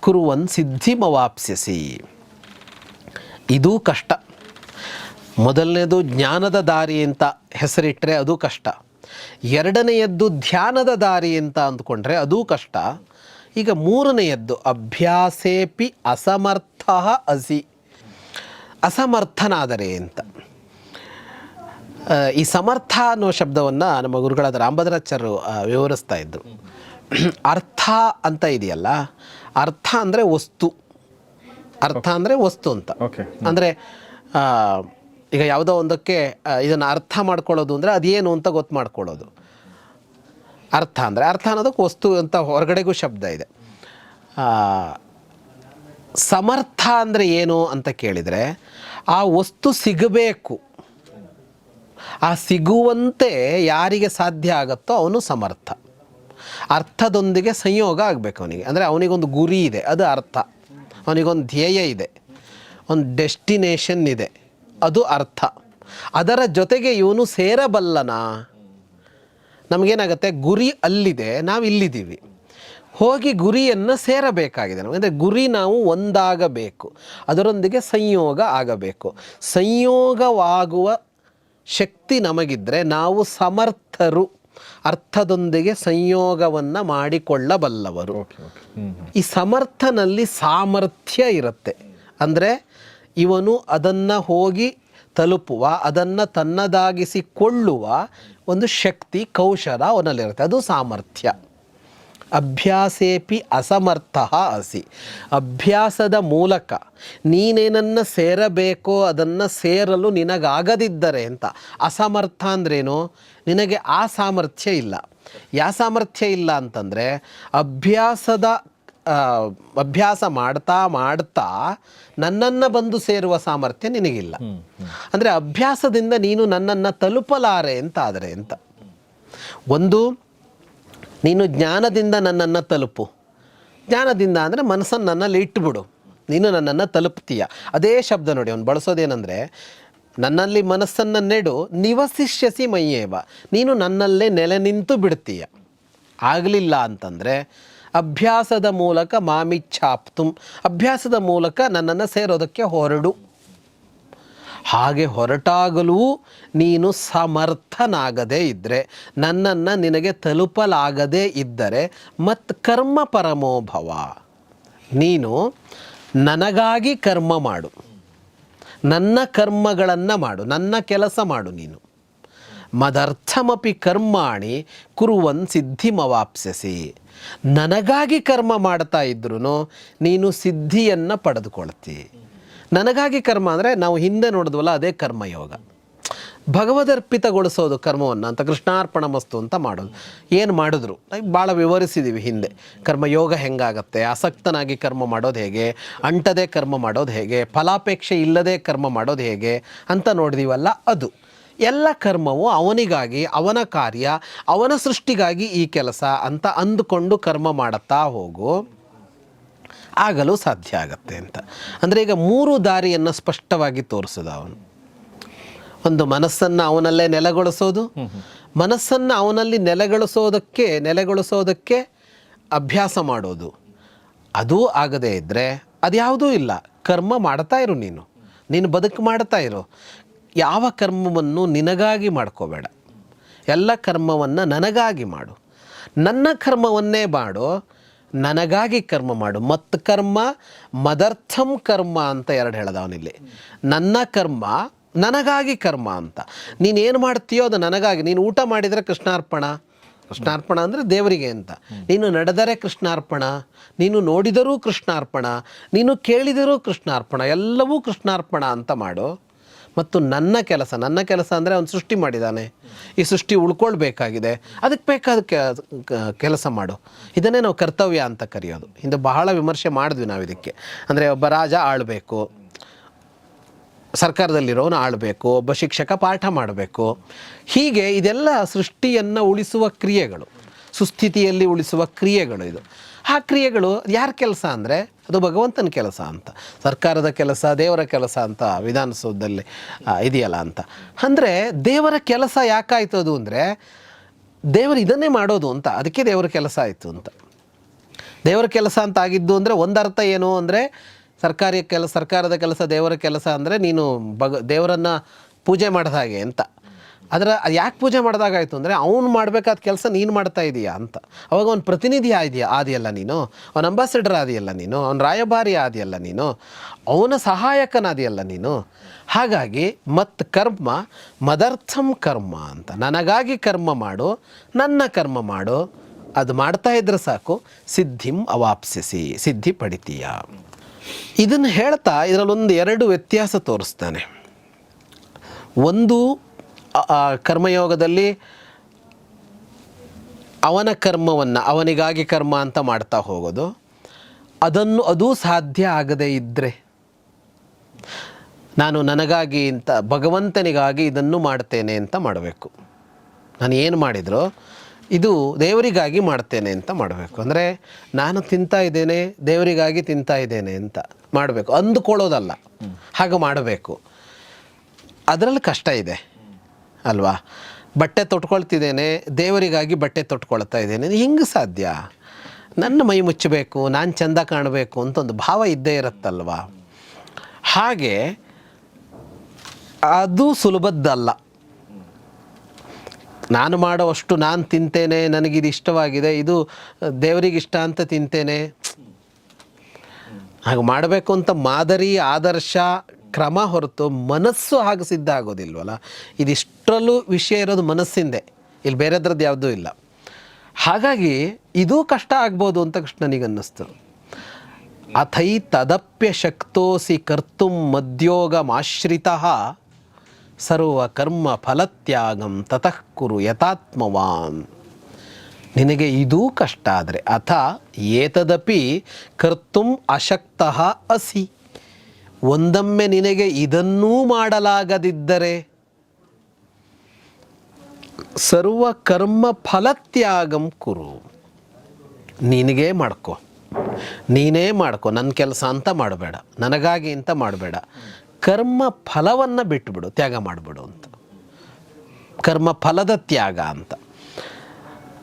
ಕುರುವನ್ ಸಿದ್ಧಿಮವಾಪ್ಸ್ಯಸಿ. ಇದು ಕಷ್ಟ. ಮೊದಲನೇದು ಜ್ಞಾನದ ದಾರಿ ಅಂತ ಹೆಸರಿಟ್ಟರೆ ಅದು ಕಷ್ಟ. ಎರಡನೆಯದ್ದು ಧ್ಯಾನದ ದಾರಿ ಅಂತ ಅಂದ್ಕೊಂಡ್ರೆ ಅದು ಕಷ್ಟ. ಈಗ ಮೂರನೆಯದ್ದು ಅಭ್ಯಾಸೇಪಿ ಅಸಮರ್ಥ ಅಸಿ. ಅಸಮರ್ಥನಾದರೆ ಅಂತ. ಈ ಸಮರ್ಥ ಅನ್ನೋ ಶಬ್ದವನ್ನು ನಮ್ಮ ಗುರುಗಳಾದ ರಾಮಭದ್ರಾಚಾರ್ಯರು ವಿವರಿಸ್ತಾ ಇದ್ದರು ಅರ್ಥ ಅಂತ ಇದೆಯಲ್ಲ ಅರ್ಥ ಅಂದರೆ ವಸ್ತು. ಅರ್ಥ ಅಂದರೆ ವಸ್ತು ಅಂತ. ಓಕೆ ಅಂದರೆ ಈಗ ಯಾವುದೋ ಒಂದಕ್ಕೆ ಇದನ್ನು ಅರ್ಥ ಮಾಡ್ಕೊಳ್ಳೋದು ಅಂದರೆ ಅದೇನು ಅಂತ ಗೊತ್ತು ಮಾಡ್ಕೊಳ್ಳೋದು. ಅರ್ಥ ಅಂದರೆ ಅರ್ಥ ಅನ್ನೋದಕ್ಕೆ ವಸ್ತು ಅಂತ ಹೊರಗಡೆಗೂ ಶಬ್ದ ಇದೆ. ಸಮರ್ಥ ಅಂದರೆ ಏನು ಅಂತ ಕೇಳಿದರೆ ಆ ವಸ್ತು ಸಿಗಬೇಕು. ಆ ಸಿಗುವಂತೆ ಯಾರಿಗೆ ಸಾಧ್ಯ ಆಗುತ್ತೋ ಅವನು ಸಮರ್ಥ. ಅರ್ಥದೊಂದಿಗೆ ಸಂಯೋಗ ಆಗಬೇಕು ಅವನಿಗೆ. ಅಂದರೆ ಅವನಿಗೊಂದು ಗುರಿ ಇದೆ, ಅದು ಅರ್ಥ. ಅವನಿಗೊಂದು ಧ್ಯೇಯ ಇದೆ, ಒಂದು ಡೆಸ್ಟಿನೇಷನ್ ಇದೆ, ಅದು ಅರ್ಥ. ಅದರ ಜೊತೆಗೆ ಇವನು ಸೇರಬಲ್ಲನಾ? ನಮಗೇನಾಗುತ್ತೆ ಗುರಿ ಅಲ್ಲಿದೆ ನಾವು ಇಲ್ಲಿದ್ದೀವಿ. ಹೋಗಿ ಗುರಿಯನ್ನು ಸೇರಬೇಕಾಗಿದೆ ನಮಗೆ. ಅಂದರೆ ಗುರಿ ನಾವು ಒಂದಾಗಬೇಕು ಅದರೊಂದಿಗೆ ಸಂಯೋಗ ಆಗಬೇಕು. ಸಂಯೋಗವಾಗುವ ಶಕ್ತಿ ನಮಗಿದ್ದರೆ ನಾವು ಸಮರ್ಥರು ಅರ್ಥದೊಂದಿಗೆ ಸಂಯೋಗವನ್ನು ಮಾಡಿಕೊಳ್ಳಬಲ್ಲವರು. ಈ ಸಮರ್ಥನಲ್ಲಿ ಸಾಮರ್ಥ್ಯ ಇರುತ್ತೆ. ಅಂದರೆ ಇವನು ಅದನ್ನು ಹೋಗಿ ತಲುಪುವ, ಅದನ್ನು ತನ್ನದಾಗಿಸಿಕೊಳ್ಳುವ ಒಂದು ಶಕ್ತಿ, ಕೌಶಲ ಅವನಲ್ಲಿರುತ್ತೆ. ಅದು ಸಾಮರ್ಥ್ಯ. ಅಭ್ಯಾಸೇಪಿ ಅಸಮರ್ಥ ಅಸಿ. ಅಭ್ಯಾಸದ ಮೂಲಕ ನೀನೇನನ್ನು ಸೇರಬೇಕೋ, ಅದನ್ನು ಸೇರಲು ನಿನಗಾಗದಿದ್ದರೆ ಅಂತ. ಅಸಮರ್ಥ ಅಂದ್ರೇನು? ನಿನಗೆ ಆ ಸಾಮರ್ಥ್ಯ ಇಲ್ಲ. ಯಾ ಸಾಮರ್ಥ್ಯ ಇಲ್ಲ ಅಂತಂದರೆ ಅಭ್ಯಾಸದ ಅಭ್ಯಾಸ ಮಾಡ್ತಾ ಮಾಡ್ತಾ ನನ್ನನ್ನು ಬಂದು ಸೇರುವ ಸಾಮರ್ಥ್ಯ ನಿನಗಿಲ್ಲ. ಅಂದರೆ ಅಭ್ಯಾಸದಿಂದ ನೀನು ನನ್ನನ್ನು ತಲುಪಲಾರೆ ಅಂತ ಆದರೆ ಅಂತ. ಒಂದು ನೀನು ಜ್ಞಾನದಿಂದ ನನ್ನನ್ನು ತಲುಪು. ಜ್ಞಾನದಿಂದ ಅಂದರೆ ಮನಸ್ಸನ್ನು ನನ್ನಲ್ಲಿ ಇಟ್ಟುಬಿಡು ನೀನು ನನ್ನನ್ನು ತಲುಪ್ತೀಯ. ಅದೇ ಶಬ್ದ ನೋಡಿ ಅವನು ಬಳಸೋದೇನೆಂದರೆ ನನ್ನಲ್ಲಿ ಮನಸ್ಸನ್ನು ನೆಡು ನಿವಸಿಷ್ಯಸಿ ಮೈಯೇವ. ನೀನು ನನ್ನಲ್ಲೇ ನೆಲೆ ನಿಂತು ಬಿಡ್ತೀಯ. ಆಗಲಿಲ್ಲ ಅಂತಂದರೆ ಅಭ್ಯಾಸದ ಮೂಲಕ ಮಾಮಿಚ್ಛಾಪ್ತು. ಅಭ್ಯಾಸದ ಮೂಲಕ ನನ್ನನ್ನು ಸೇರೋದಕ್ಕೆ ಹೊರಡು. ಹಾಗೆ ಹೊರಟಾಗಲೂ ನೀನು ಸಮರ್ಥನಾಗದೇ ಇದ್ದರೆ ನನ್ನನ್ನು ನಿನಗೆ ತಲುಪಲಾಗದೇ ಇದ್ದರೆ ಮತ್ತು ಕರ್ಮ ಪರಮೋಭವ ನೀನು ನನಗಾಗಿ ಕರ್ಮ ಮಾಡು. ನನ್ನ ಕರ್ಮಗಳನ್ನು ಮಾಡು, ನನ್ನ ಕೆಲಸ ಮಾಡು ನೀನು. ಮದರ್ಥಮಪಿ ಕರ್ಮಾಣಿ ಕುರುವನ್ ಸಿದ್ಧಿಮವಾಪ್ಸ್ಯಸಿ. ನನಗಾಗಿ ಕರ್ಮ ಮಾಡ್ತಾ ಇದ್ರೂ ನೀನು ಸಿದ್ಧಿಯನ್ನು ಪಡೆದುಕೊಳ್ತಿ. ನನಗಾಗಿ ಕರ್ಮ ಅಂದರೆ ನಾವು ಹಿಂದೆ ನೋಡಿದ್ವಲ್ಲ ಅದೇ ಕರ್ಮಯೋಗ. ಭಗವದರ್ಪಿತಗೊಳಿಸೋದು ಕರ್ಮವನ್ನು ಅಂತ ಕೃಷ್ಣಾರ್ಪಣ ಮಸ್ತು ಅಂತ ಮಾಡೋದು. ಏನು ಮಾಡಿದ್ರು? ಭಾಳ ವಿವರಿಸಿದ್ದೀವಿ ಹಿಂದೆ. ಕರ್ಮಯೋಗ ಹೆಂಗಾಗತ್ತೆ? ಆಸಕ್ತನಾಗಿ ಕರ್ಮ ಮಾಡೋದು ಹೇಗೆ? ಅಂಟದೆ ಕರ್ಮ ಮಾಡೋದು ಹೇಗೆ? ಫಲಾಪೇಕ್ಷೆ ಇಲ್ಲದೆ ಕರ್ಮ ಮಾಡೋದು ಹೇಗೆ? ಅಂತ ನೋಡಿದೀವಲ್ಲ ಅದು. ಎಲ್ಲ ಕರ್ಮವು ಅವನಿಗಾಗಿ, ಅವನ ಕಾರ್ಯ, ಅವನ ಸೃಷ್ಟಿಗಾಗಿ ಈ ಕೆಲಸ ಅಂತ ಅಂದುಕೊಂಡು ಕರ್ಮ ಮಾಡುತ್ತಾ ಹೋಗು, ಆಗಲು ಸಾಧ್ಯ ಆಗತ್ತೆ ಅಂತ. ಅಂದರೆ ಈಗ ಮೂರು ದಾರಿಯನ್ನು ಸ್ಪಷ್ಟವಾಗಿ ತೋರಿಸಿದ ಅವನು. ಒಂದು ಮನಸ್ಸನ್ನು ಅವನಲ್ಲೇ ನೆಲೆಗೊಳಿಸೋದು, ಮನಸ್ಸನ್ನು ಅವನಲ್ಲಿ ನೆಲೆಗೊಳಿಸೋದಕ್ಕೆ ನೆಲೆಗೊಳಿಸೋದಕ್ಕೆ ಅಭ್ಯಾಸ ಮಾಡೋದು. ಅದೂ ಆಗದೇ ಇದ್ದರೆ ಅದ್ಯಾವುದೂ ಇಲ್ಲ. ಕರ್ಮ ಮಾಡ್ತಾ ಇರು ನೀನು. ನೀನು ಬದುಕು ಮಾಡ್ತಾ ಇರು. ಯಾವ ಕರ್ಮವನ್ನು ನಿನಗಾಗಿ ಮಾಡ್ಕೋಬೇಡ. ಎಲ್ಲ ಕರ್ಮವನ್ನು ನನಗಾಗಿ ಮಾಡು. ನನ್ನ ಕರ್ಮವನ್ನೇ ಮಾಡು, ನನಗಾಗಿ ಕರ್ಮ ಮಾಡು. ಮತ್ ಕರ್ಮ, ಮದರ್ಥಂ ಕರ್ಮ ಅಂತ ಎರಡು ಹೇಳ್ದ ಅವನಿಲ್ಲಿ ನನ್ನ ಕರ್ಮ, ನನಗಾಗಿ ಕರ್ಮ ಅಂತ. ನೀನೇನು ಮಾಡ್ತೀಯೋ ಅದು ನನಗಾಗಿ. ನೀನು ಊಟ ಮಾಡಿದರೆ ಕೃಷ್ಣಾರ್ಪಣ. ಕೃಷ್ಣಾರ್ಪಣ ಅಂದರೆ ದೇವರಿಗೆ ಅಂತ. ನೀನು ನಡೆದರೆ ಕೃಷ್ಣಾರ್ಪಣ. ನೀನು ನೋಡಿದರೂ ಕೃಷ್ಣಾರ್ಪಣ. ನೀನು ಕೇಳಿದರೂ ಕೃಷ್ಣಾರ್ಪಣ. ಎಲ್ಲವೂ ಕೃಷ್ಣಾರ್ಪಣ ಅಂತ ಮಾಡು. ಮತ್ತು ನನ್ನ ಕೆಲಸ ನನ್ನ ಕೆಲಸ ಅಂದರೆ ಅವನು ಸೃಷ್ಟಿ ಮಾಡಿದ್ದಾನೆ ಈ ಸೃಷ್ಟಿ ಉಳ್ಕೊಳ್ಬೇಕಾಗಿದೆ. ಅದಕ್ಕೆ ಬೇಕಾದ ಕೆಲಸ ಮಾಡು. ಇದನ್ನೇ ನಾವು ಕರ್ತವ್ಯ ಅಂತ ಕರೆಯೋದು. ಹಿಂದೆ ಬಹಳ ವಿಮರ್ಶೆ ಮಾಡಿದ್ವಿ ನಾವು ಇದಕ್ಕೆ. ಅಂದರೆ ಒಬ್ಬ ರಾಜ ಆಳಬೇಕು. ಸರ್ಕಾರದಲ್ಲಿರೋನು ಆಳಬೇಕು. ಒಬ್ಬ ಶಿಕ್ಷಕ ಪಾಠ ಮಾಡಬೇಕು. ಹೀಗೆ ಇದೆಲ್ಲ ಸೃಷ್ಟಿಯನ್ನು ಉಳಿಸುವ ಕ್ರಿಯೆಗಳು. ಸುಸ್ಥಿತಿಯಲ್ಲಿ ಉಳಿಸುವ ಕ್ರಿಯೆಗಳು ಇದು. ಆ ಕ್ರಿಯೆಗಳು ಯಾರ ಕೆಲಸ ಅಂದರೆ ಅದು ಭಗವಂತನ ಕೆಲಸ ಅಂತ. ಸರ್ಕಾರದ ಕೆಲಸ, ದೇವರ ಕೆಲಸ ಅಂತ, ವಿಧಾನಸೌಧದಲ್ಲಿ ಇದೆಯಲ್ಲ ಅಂತ. ಅಂದರೆ ದೇವರ ಕೆಲಸ ಯಾಕಾಯ್ತು ಅದು ಅಂದರೆ ದೇವರು ಇದನ್ನೇ ಮಾಡೋದು ಅಂತ. ಅದಕ್ಕೆ ದೇವರ ಕೆಲಸ ಆಯಿತು ಅಂತ. ದೇವರ ಕೆಲಸ ಅಂತ ಆಗಿದ್ದು ಅಂದರೆ ಒಂದರ್ಥ ಏನು ಅಂದರೆ ಸರ್ಕಾರಿ ಕೆಲಸ ಸರ್ಕಾರದ ಕೆಲಸ ದೇವರ ಕೆಲಸ ಅಂದರೆ ನೀನು ಬಗ ದೇವರನ್ನು ಪೂಜೆ ಮಾಡಿದ ಹಾಗೆ ಅಂತ. ಅದರ ಯಾಕೆ ಪೂಜೆ ಮಾಡಿದಾಗಾಯ್ತು ಅಂದರೆ ಅವ್ನು ಮಾಡಬೇಕಾದ ಕೆಲಸ ನೀನು ಮಾಡ್ತಾ ಇದೀಯಾ ಅಂತ. ಅವಾಗ ಅವ್ನು ಪ್ರತಿನಿಧಿ ಆದ್ಯಾ ಆದಿಯಲ್ಲ ನೀನು? ಅವನ ಅಂಬಾಸಿಡರ್ ಆದಿಯಲ್ಲ ನೀನು? ಅವನ ರಾಯಭಾರಿ ಆದಿಯಲ್ಲ ನೀನು? ಅವನ ಸಹಾಯಕನಾದಿಯಲ್ಲ ನೀನು? ಹಾಗಾಗಿ ಮತ್ ಕರ್ಮ ಮದರ್ಥಂ ಕರ್ಮ ಅಂತ. ನನಗಾಗಿ ಕರ್ಮ ಮಾಡು, ನನ್ನ ಕರ್ಮ ಮಾಡು, ಅದು ಮಾಡ್ತಾ ಇದ್ರೆ ಸಾಕು, ಸಿದ್ಧಿಂ ಅವಾಪ್ಸಿಸಿ ಸಿದ್ಧಿ ಪಡಿತೀಯ? ಇದನ್ನು ಹೇಳ್ತಾ ಇದರಲ್ಲೊಂದು ಎರಡು ವ್ಯತ್ಯಾಸ ತೋರಿಸ್ತಾನೆ. ಒಂದು ಕರ್ಮಯೋಗದಲ್ಲಿ ಅವನ ಕರ್ಮವನ್ನು, ಅವನಿಗಾಗಿ ಕರ್ಮ ಅಂತ ಮಾಡ್ತಾ ಹೋಗೋದು. ಅದನ್ನು ಅದು ಸಾಧ್ಯ ಆಗದೇ ಇದ್ದರೆ ನಾನು ನನಗಾಗಿ ಅಂತ ಭಗವಂತನಿಗಾಗಿ ಇದನ್ನು ಮಾಡ್ತೇನೆ ಅಂತ ಮಾಡಬೇಕು. ನಾನು ಏನು ಮಾಡಿದ್ರು ಇದು ದೇವರಿಗಾಗಿ ಮಾಡ್ತೇನೆ ಅಂತ ಮಾಡಬೇಕು. ಅಂದರೆ ನಾನು ತಿಂತಾ ಇದ್ದೇನೆ, ದೇವರಿಗಾಗಿ ತಿಂತಾ ಇದ್ದೇನೆ ಅಂತ ಮಾಡಬೇಕು. ಅಂದುಕೊಳ್ಳೋದಲ್ಲ. ಹಾಗೆ ಮಾಡಬೇಕು. ಅದರಲ್ಲಿ ಕಷ್ಟ ಇದೆ. ಅಲ್ವಾ? ಬಟ್ಟೆ ತೊಟ್ಕೊಳ್ತಿದ್ದೇನೆ, ದೇವರಿಗಾಗಿ ಬಟ್ಟೆ ತೊಟ್ಕೊಳ್ತಾ ಇದ್ದೇನೆ. ಹಿಂಗೆ ಸಾಧ್ಯ? ನನ್ನ ಮೈ ಮುಚ್ಚಬೇಕು, ನಾನು ಚೆಂದ ಕಾಣಬೇಕು ಅಂತ ಒಂದು ಭಾವ ಇದ್ದೇ ಇರುತ್ತಲ್ವ? ಹಾಗೆ ಅದು ಸುಲಭದ್ದಲ್ಲ. ನಾನು ಮಾಡೋವಷ್ಟು ನಾನು ತಿಂತೇನೆ, ನನಗಿದು ಇಷ್ಟವಾಗಿದೆ, ಇದು ದೇವರಿಗೆ ಇಷ್ಟ ಅಂತ ತಿಂತೇನೆ. ಹಾಗೆ ಮಾಡಬೇಕು ಅಂತ ಮಾದರಿ, ಆದರ್ಶ ಕ್ರಮ ಹೊರತು ಮನಸ್ಸು ಹಾಗೆ ಸಿದ್ಧ ಆಗೋದಿಲ್ವಲ್ಲ? ಇದಿಷ್ಟರಲ್ಲೂ ವಿಷಯ ಇರೋದು ಮನಸ್ಸಿಂದೆ. ಇಲ್ಲಿ ಬೇರೆದ್ರದ್ದು ಯಾವುದೂ ಇಲ್ಲ. ಹಾಗಾಗಿ ಇದೂ ಕಷ್ಟ ಆಗ್ಬೋದು ಅಂತ ಕೃಷ್ಣನಿಗೆ ಅನ್ನಿಸ್ತು ಅಥೈ ತದಪ್ಯ ಶಕ್ತೋಸಿ ಕರ್ತುಂ ಮದ್ಯೋಗಮಾಶ್ರಿತ ಸರ್ವ ಕರ್ಮ ಫಲತ್ಯಾಗಂ ತತಃ ಕುರು ಯಥಾತ್ಮವಾನ್. ನಿನಗೆ ಇದೂ ಕಷ್ಟ ಆದರೆ ಅಥ ಏತದಪಿ ಕರ್ತು ಅಶಕ್ತಃ ಅಸಿ. ಒಂದೊಮ್ಮೆ ನಿನಗೆ ಇದನ್ನೂ ಮಾಡಲಾಗದಿದ್ದರೆ ಸರ್ವ ಕರ್ಮ ಫಲತ್ಯಾಗಂ ಕುರು. ನಿನಗೇ ಮಾಡ್ಕೊ. ನೀನೇ ಮಾಡ್ಕೊ. ನನ್ನ ಕೆಲಸ ಅಂತ ಮಾಡಬೇಡ. ನನಗಾಗಿ ಅಂತ ಮಾಡಬೇಡ. ಕರ್ಮ ಫಲವನ್ನು ಬಿಟ್ಟುಬಿಡು ತ್ಯಾಗ ಮಾಡಿಬಿಡು ಅಂತ. ಕರ್ಮ ಫಲದ ತ್ಯಾಗ ಅಂತ.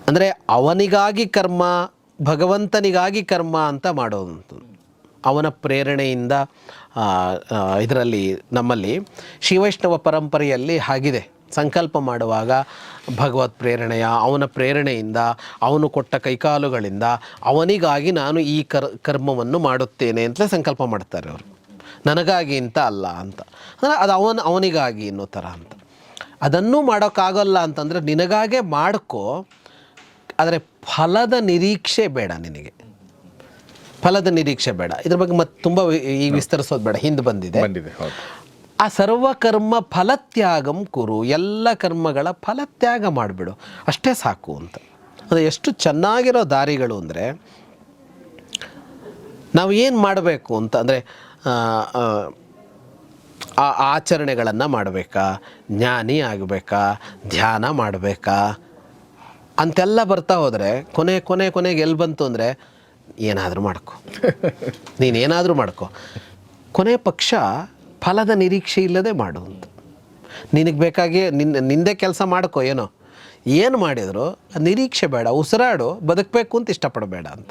ಅಂದರೆ ಅವನಿಗಾಗಿ ಕರ್ಮ, ಭಗವಂತನಿಗಾಗಿ ಕರ್ಮ ಅಂತ ಮಾಡೋದು ಅವನ ಪ್ರೇರಣೆಯಿಂದ ಇದರಲ್ಲಿ ನಮ್ಮಲ್ಲಿ ಶ್ರೀವೈಷ್ಣವ ಪರಂಪರೆಯಲ್ಲಿ ಆಗಿದೆ. ಸಂಕಲ್ಪ ಮಾಡುವಾಗ ಭಗವತ್ ಪ್ರೇರಣೆಯ, ಅವನ ಪ್ರೇರಣೆಯಿಂದ, ಅವನು ಕೊಟ್ಟ ಕೈಕಾಲುಗಳಿಂದ, ಅವನಿಗಾಗಿ ನಾನು ಈ ಕರ್, ಕರ್ಮವನ್ನು ಮಾಡುತ್ತೇನೆ ಅಂತಲೇ ಸಂಕಲ್ಪ ಮಾಡ್ತಾರೆ ಅವರು. ನನಗಾಗಿ ಅಂತ ಅಲ್ಲ ಅಂತ. ಅಂದರೆ ಅದು ಅವನ, ಅವನಿಗಾಗಿ ಅನ್ನೋ ಥರ ಅಂತ. ಅದನ್ನೂ ಮಾಡೋಕ್ಕಾಗಲ್ಲ ಅಂತಂದರೆ ನಿನಗಾಗೆ ಮಾಡ್ಕೋ, ಆದರೆ ಫಲದ ನಿರೀಕ್ಷೆ ಬೇಡ ನಿನಗೆ. ಫಲದ ನಿರೀಕ್ಷೆ ಬೇಡ. ಇದ್ರ ಬಗ್ಗೆ ಮತ್ತೆ ತುಂಬ ಈ ವಿಸ್ತರಿಸೋದು ಬೇಡ. ಹಿಂದೆ ಬಂದಿದೆ. ಬಂದಿದೆ ಹೌದು. ಆ ಸರ್ವಕರ್ಮ ಫಲತ್ಯಾಗಂ ಕುರು. ಎಲ್ಲ ಕರ್ಮಗಳ ಫಲತ್ಯಾಗ ಮಾಡಿಬಿಡು. ಅಷ್ಟೇ ಸಾಕು ಅಂತ. ಅದು ಎಷ್ಟು ಚೆನ್ನಾಗಿರೋ ದಾರಿಗಳು ಅಂದರೆ ನಾವು ಏನು ಮಾಡಬೇಕು ಅಂತ ಅಂದರೆ ಆ ಆಚರಣೆಗಳನ್ನು ಮಾಡಬೇಕಾ? ಜ್ಞಾನಿ ಆಗಬೇಕಾ? ಧ್ಯಾನ ಮಾಡಬೇಕಾ? ಅಂತೆಲ್ಲ ಬರ್ತಾ ಹೋದರೆ ಕೊನೆ ಕೊನೆ ಕೊನೆಗೆ ಎಲ್ಲಿ ಬಂತು ಅಂದರೆ ಏನಾದರೂ ಮಾಡ್ಕೊ. ನೀನೇನಾದರೂ ಮಾಡ್ಕೊ. ಕೊನೆ ಪಕ್ಷ ಫಲದ ನಿರೀಕ್ಷೆ ಇಲ್ಲದೆ ಮಾಡು ಅಂತ. ನಿನಗೆ ಬೇಕಾಗಿ ನಿನ್ನ, ನಿಂದೆ ಕೆಲಸ ಮಾಡ್ಕೊ, ಏನೋ. ಏನು ಮಾಡಿದರೂ? ನಿರೀಕ್ಷೆ ಬೇಡ, ಉಸಿರಾಡು, ಬದುಕಬೇಕು ಅಂತ ಇಷ್ಟಪಡಬೇಡ ಅಂತ.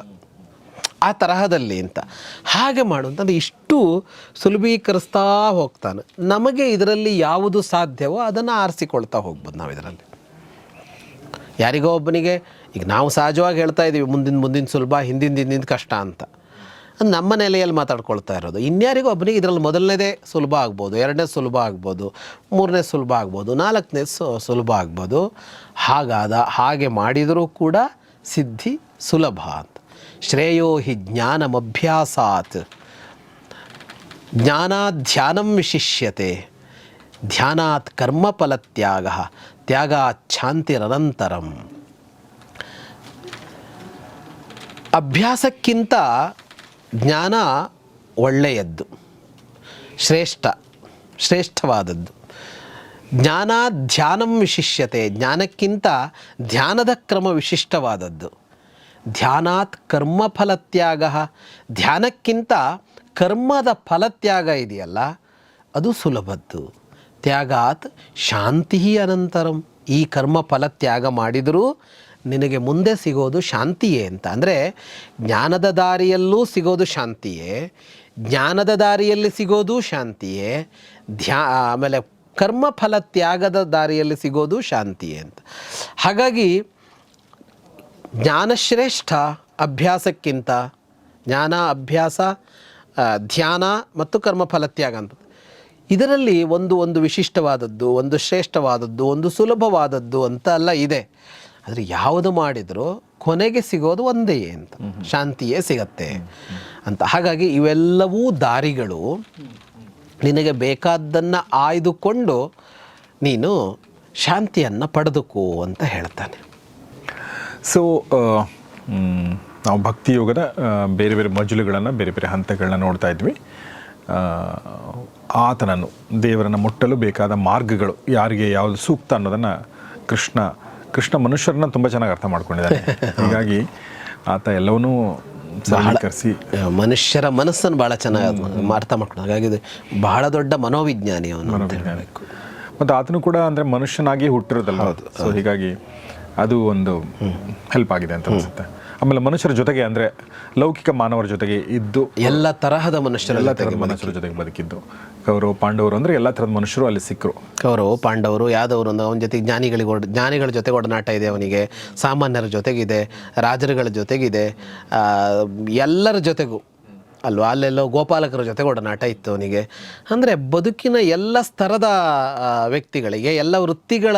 ಆ ತರಹದಲ್ಲಿ ಅಂತ. ಹಾಗೆ ಮಾಡು ಅಂತಂದರೆ ಇಷ್ಟು ಸುಲಭೀಕರಿಸ್ತಾ ಹೋಗ್ತಾನೆ. ನಮಗೆ ಇದರಲ್ಲಿ ಯಾವುದು ಸಾಧ್ಯವೋ ಅದನ್ನು ಆರಿಸಿಕೊಳ್ತಾ ಹೋಗ್ಬೋದು ನಾವು ಇದರಲ್ಲಿ ಯಾರಿಗೋ ಒಬ್ಬನಿಗೆ ಈಗ ನಾವು ಸಹಜವಾಗಿ ಹೇಳ್ತಾ ಇದ್ದೀವಿ ಮುಂದಿನ ಮುಂದಿನ ಸುಲಭ, ಹಿಂದಿನ ಹಿಂದಿನ ಕಷ್ಟ ಅಂತ. ನಮ್ಮ ನೆಲೆಯಲ್ಲಿ ಮಾತಾಡ್ಕೊಳ್ತಾ ಇರೋದು. ಇನ್ಯಾರಿಗೂ ಒಬ್ಬನಿಗೆ ಇದರಲ್ಲಿ ಮೊದಲನೇದೇ ಸುಲಭ ಆಗ್ಬೋದು, ಎರಡನೇ ಸುಲಭ ಆಗ್ಬೋದು, ಮೂರನೇ ಸುಲಭ ಆಗ್ಬೋದು, ನಾಲ್ಕನೇ ಸು, ಸುಲಭ ಆಗ್ಬೋದು. ಹಾಗಾದ ಹಾಗೆ ಮಾಡಿದರೂ ಕೂಡ ಸಿದ್ಧಿ ಸುಲಭ ಅಂತ. ಶ್ರೇಯೋ ಹಿ ಜ್ಞಾನಮಭ್ಯಾಸಾತ್. ಜ್ಞಾನಾಧ್ಯಾನಂ ವಿಶಿಷ್ಯತೆ. ಧ್ಯಾನಾತ್ ಕರ್ಮಫಲತ್ಯಾಗ, ತ್ಯಾಗಾತ್ ಶಾಂತಿರನಂತರಂ ಅಭ್ಯಾಸಕ್ಕಿಂತ ಜ್ಞಾನ ಒಳ್ಳೆಯದ್ದು, ಶ್ರೇಷ್ಠ, ಶ್ರೇಷ್ಠವಾದದ್ದು. ಜ್ಞಾನ ಧ್ಯಾನಂ ವಿಶಿಷ್ಯತೆ, ಜ್ಞಾನಕ್ಕಿಂತ ಧ್ಯಾನದ ಕ್ರಮ ವಿಶಿಷ್ಟವಾದದ್ದು. ಧ್ಯಾನಾತ್ ಕರ್ಮಫಲತ್ಯಾಗ, ಧ್ಯಾನಕ್ಕಿಂತ ಕರ್ಮದ ಫಲತ್ಯಾಗ ಇದೆಯಲ್ಲ, ಅದು ಸುಲಭದ್ದು. ತ್ಯಾಗಾತ್ ಶಾಂತಿ ಅನಂತರಂ, ಈ ಕರ್ಮ ಫಲತ್ಯಾಗ ಮಾಡಿದರೂ ನಿನಗೆ ಮುಂದೆ ಸಿಗೋದು ಶಾಂತಿಯೇ ಅಂತ. ಅಂದರೆ ಜ್ಞಾನದ ದಾರಿಯಲ್ಲೂ ಸಿಗೋದು ಶಾಂತಿಯೇ, ಜ್ಞಾನದ ದಾರಿಯಲ್ಲಿ ಸಿಗೋದು ಶಾಂತಿಯೇ, ಧ್ಯಾ, ಆಮೇಲೆ ಕರ್ಮಫಲ ತ್ಯಾಗದ ದಾರಿಯಲ್ಲಿ ಸಿಗೋದು ಶಾಂತಿಯೇ ಅಂತ. ಹಾಗಾಗಿ ಜ್ಞಾನಶ್ರೇಷ್ಠ ಅಭ್ಯಾಸಕ್ಕಿಂತ ಜ್ಞಾನ, ಅಭ್ಯಾಸ ಧ್ಯಾನ ಮತ್ತು ಕರ್ಮಫಲ ತ್ಯಾಗ ಅಂತ. ಇದರಲ್ಲಿ ಒಂದು ಒಂದು ವಿಶಿಷ್ಟವಾದದ್ದು, ಒಂದು ಶ್ರೇಷ್ಠವಾದದ್ದು, ಒಂದು ಸುಲಭವಾದದ್ದು ಅಂತ ಅಲ್ಲ ಇದೆ. ಆದರೆ ಯಾವುದು ಮಾಡಿದರೂ ಕೊನೆಗೆ ಸಿಗೋದು ಒಂದೇ ಅಂತ. ಶಾಂತಿಯೇ ಸಿಗತ್ತೆ. ಅಂತ. ಹಾಗಾಗಿ ಇವೆಲ್ಲವೂ ದಾರಿಗಳು. ನಿನಗೆ ಬೇಕಾದ್ದನ್ನು ಆಯ್ದುಕೊಂಡು ನೀನು ಶಾಂತಿಯನ್ನು ಪಡೆದುಕೋ ಅಂತ ಹೇಳ್ತಾನೆ. ಸೊ ನಾವು ಭಕ್ತಿ ಯೋಗದ ಬೇರೆ ಬೇರೆ ಮಜಲುಗಳನ್ನು ಬೇರೆ ಬೇರೆ ಹಂತಗಳನ್ನ ನೋಡ್ತಾ ಇದ್ವಿ. ಆ, ಆತನನ್ನು ದೇವರನ್ನು ಮುಟ್ಟಲು ಬೇಕಾದ ಮಾರ್ಗಗಳು ಯಾರಿಗೆ ಯಾವುದು ಸೂಕ್ತ ಅನ್ನೋದನ್ನು ಕೃಷ್ಣ ಕೃಷ್ಣ ಮನುಷ್ಯರನ್ನ ತುಂಬ ಚೆನ್ನಾಗಿ ಅರ್ಥ ಮಾಡ್ಕೊಂಡಿದ್ದಾನೆ. ಹೀಗಾಗಿ ಆತ ಎಲ್ಲವನ್ನೂ ಸಹಕರಿಸಿ ಮನುಷ್ಯರ ಮನಸ್ಸನ್ನು ಭಾಳ ಚೆನ್ನಾಗಿ ಅರ್ಥ ಮಾಡ್ಕೊಂಡು ಹಾಗಾಗಿ ಬಹಳ ದೊಡ್ಡ ಮನೋವಿಜ್ಞಾನಿ ಅವನು ಅಂತ ಹೇಳಬೇಕು. ಮತ್ತು ಆತನು ಕೂಡ ಅಂದರೆ ಮನುಷ್ಯನಾಗಿ ಹುಟ್ಟಿರೋದಲ್ಲ ಸೊ ಹೀಗಾಗಿ ಅದು ಒಂದು ಹೆಲ್ಪ್ ಆಗಿದೆ ಅಂತ ಅನಿಸುತ್ತೆ. ಆಮೇಲೆ ಮನುಷ್ಯರ ಜೊತೆಗೆ ಅಂದರೆ ಲೌಕಿಕ ಮಾನವರ ಜೊತೆಗೆ ಇದ್ದು ಎಲ್ಲ ತರಹದ ಮನುಷ್ಯರ ಎಲ್ಲ ಥರದ ಮನುಷ್ಯರ ಜೊತೆಗೆ ಬದುಕಿದ್ದು. ಕೌರವ ಪಾಂಡವರು ಅಂದರೆ ಎಲ್ಲ ಥರದ ಮನುಷ್ಯರು ಅಲ್ಲಿ ಸಿಕ್ಕರು. ಕೌರವ ಪಾಂಡವರು ಯಾದವರು ಅಂದ್ರೆ ಅವನ ಜೊತೆಗೆ ಜ್ಞಾನಿಗಳಿಗೆ ಒಡ ಜ್ಞಾನಿಗಳ ಜೊತೆಗೆ ಒಡನಾಟ ಇದೆ ಅವನಿಗೆ. ಸಾಮಾನ್ಯರ ಜೊತೆಗಿದೆ ರಾಜರುಗಳ ಜೊತೆಗಿದೆ ಎಲ್ಲರ ಜೊತೆಗೂ. ಅಲ್ವಾ? ಅಲ್ಲೆಲ್ಲೋ ಗೋಪಾಲಕರ ಜೊತೆ ಒಡನಾಟ ಇತ್ತು ಅವನಿಗೆ. ಅಂದರೆ ಬದುಕಿನ ಎಲ್ಲ ಸ್ತರದ ವ್ಯಕ್ತಿಗಳಿಗೆ ಎಲ್ಲ ವೃತ್ತಿಗಳ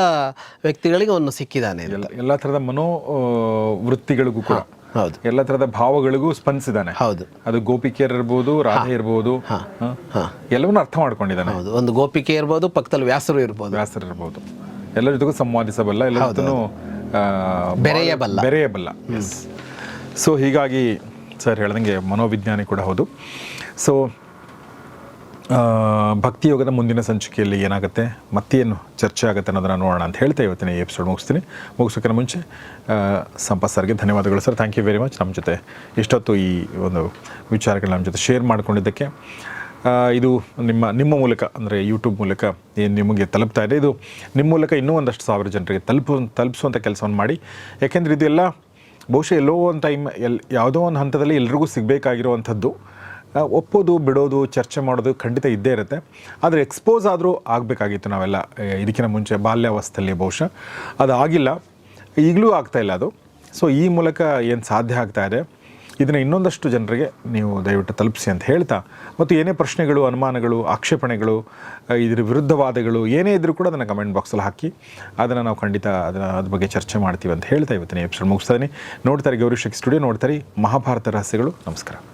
ವ್ಯಕ್ತಿಗಳಿಗೆ ಅವನು ಸಿಕ್ಕಿದ್ದಾನೆ ಎಲ್ಲ ಥರದ ಮನೋ ವೃತ್ತಿಗಳಿಗೂ ಕೂಡ. ಹೌದು. ಎಲ್ಲ ತರದ ಭಾವಗಳಿಗೂ ಸ್ಪಂದಿಸಿದ್ದಾನೆ. ಹೌದು. ಅದು ಗೋಪಿಕೆಯರ್ ಇರ್ಬೋದು ರಾಧೆ ಇರ್ಬೋದು ಹ? ಎಲ್ಲವನ್ನೂ ಅರ್ಥ ಮಾಡ್ಕೊಂಡಿದ್ದಾನೆ. ಹೌದು. ಒಂದು ಗೋಪಿಕೆ ಇರ್ಬೋದು ಪಕ್ಕದಲ್ಲಿ ವ್ಯಾಸರು ಇರ್ಬೋದು. ವ್ಯಾಸರು ಇರ್ಬೋದು. ಎಲ್ಲರ ಜೊತೆಗೂ ಸಂವಾದಿಸಬಲ್ಲ ಆ, ಬೆರೆಯಬಲ್ಲ. ಬೆರೆಯಬಲ್ಲ. ಸೊ ಹೀಗಾಗಿ ಸರ್ ಹೇಳ್ದಂಗೆ ಮನೋವಿಜ್ಞಾನಿ ಕೂಡ ಹೌದು. ಸೊ ಭಕ್ತಿ ಯೋಗದ ಮುಂದಿನ ಸಂಚಿಕೆಯಲ್ಲಿ ಏನಾಗುತ್ತೆ? ಮತ್ತೇನು ಚರ್ಚೆ ಆಗುತ್ತೆ ಅನ್ನೋದನ್ನು ನೋಡೋಣ ಅಂತ ಹೇಳ್ತಾ ಇವತ್ತಿನ ಈ ಎಪಿಸೋಡ್ ಮುಗಿಸ್ತೀನಿ. ಮುಗಿಸೋಕ್ಕಿಂತ ಮುಂಚೆ ಸಂಪತ್ ಸರ್ಗೆ ಧನ್ಯವಾದಗಳು sir. Thank you very much ನಮ್ಮ ಜೊತೆ ಇಷ್ಟೊತ್ತು ಈ ಒಂದು ವಿಚಾರಗಳು ನಮ್ಮ ಜೊತೆ ಶೇರ್ ಮಾಡ್ಕೊಂಡಿದ್ದಕ್ಕೆ ಇದು ನಿಮ್ಮ ನಿಮ್ಮ ಮೂಲಕ, ಅಂದರೆ ಯೂಟ್ಯೂಬ್ ಮೂಲಕ ಏನು ನಿಮಗೆ ತಲುಪ್ತಾ ಇದೆ? ಇದು ನಿಮ್ಮ ಮೂಲಕ ಇನ್ನೂ ಒಂದಷ್ಟು ಸಾವಿರ ಜನರಿಗೆ ತಲುಪು ತಲುಪಿಸುವಂಥ ಕೆಲಸವನ್ನು ಮಾಡಿ. ಯಾಕೆಂದರೆ ಇದೆಲ್ಲ ಬಹುಶಃ ಎಲ್ಲೋ ಒಂದು ಟೈಮ್ ಎಲ್, ಯಾವುದೋ ಒಂದು ಹಂತದಲ್ಲಿ ಎಲ್ರಿಗೂ ಸಿಗಬೇಕಾಗಿರುವಂಥದ್ದು. ಒಪ್ಪೋದು, ಬಿಡೋದು, ಚರ್ಚೆ ಮಾಡೋದು ಖಂಡಿತ ಇದ್ದೇ ಇರುತ್ತೆ. ಆದರೆ ಎಕ್ಸ್ಪೋಸ್ ಆದರೂ ಆಗಬೇಕಾಗಿತ್ತು ನಾವೆಲ್ಲ ಇದಕ್ಕಿಂತ ಮುಂಚೆ ಬಾಲ್ಯಾವಸ್ಥೆಯಲ್ಲಿ ಬಹುಶಃ. ಅದು ಆಗಿಲ್ಲ. ಈಗಲೂ ಆಗ್ತಾಯಿಲ್ಲ ಅದು. ಸೊ ಈ ಮೂಲಕ ಏನು ಸಾಧ್ಯ ಆಗ್ತಾ ಇದೆ? ಇದನ್ನು ಇನ್ನೊಂದಷ್ಟು ಜನರಿಗೆ ನೀವು ದಯವಿಟ್ಟು ತಲುಪಿಸಿ ಅಂತ ಹೇಳ್ತಾ, ಮತ್ತು ಏನೇ ಪ್ರಶ್ನೆಗಳು, ಅನುಮಾನಗಳು, ಆಕ್ಷೇಪಣೆಗಳು ಇದರ ವಿರುದ್ಧವಾದಗಳು, ಏನೇ ಇದ್ದರೂ ಕೂಡ ಅದನ್ನು ಕಮೆಂಟ್ ಬಾಕ್ಸಲ್ಲಿ ಹಾಕಿ, ಅದನ್ನು ನಾವು ಖಂಡಿತ ಅದನ್ನು, ಅದ್ರ ಬಗ್ಗೆ ಚರ್ಚೆ ಮಾಡ್ತೀವಿ ಅಂತ ಹೇಳ್ತಾ ಇವತ್ತಿನ ಎಪಿಸೋಡ್ ಮುಗಿಸ್ತಾ ಇದ್ದೀನಿ ನೋಡ್ತಾರೆ ಗೌರಿ ಶಕ್ತಿ ಸ್ಟುಡಿಯೋ ನೋಡ್ತಾರೆ ಮಹಾಭಾರತ ರಹಸ್ಯಗಳು. ನಮಸ್ಕಾರ.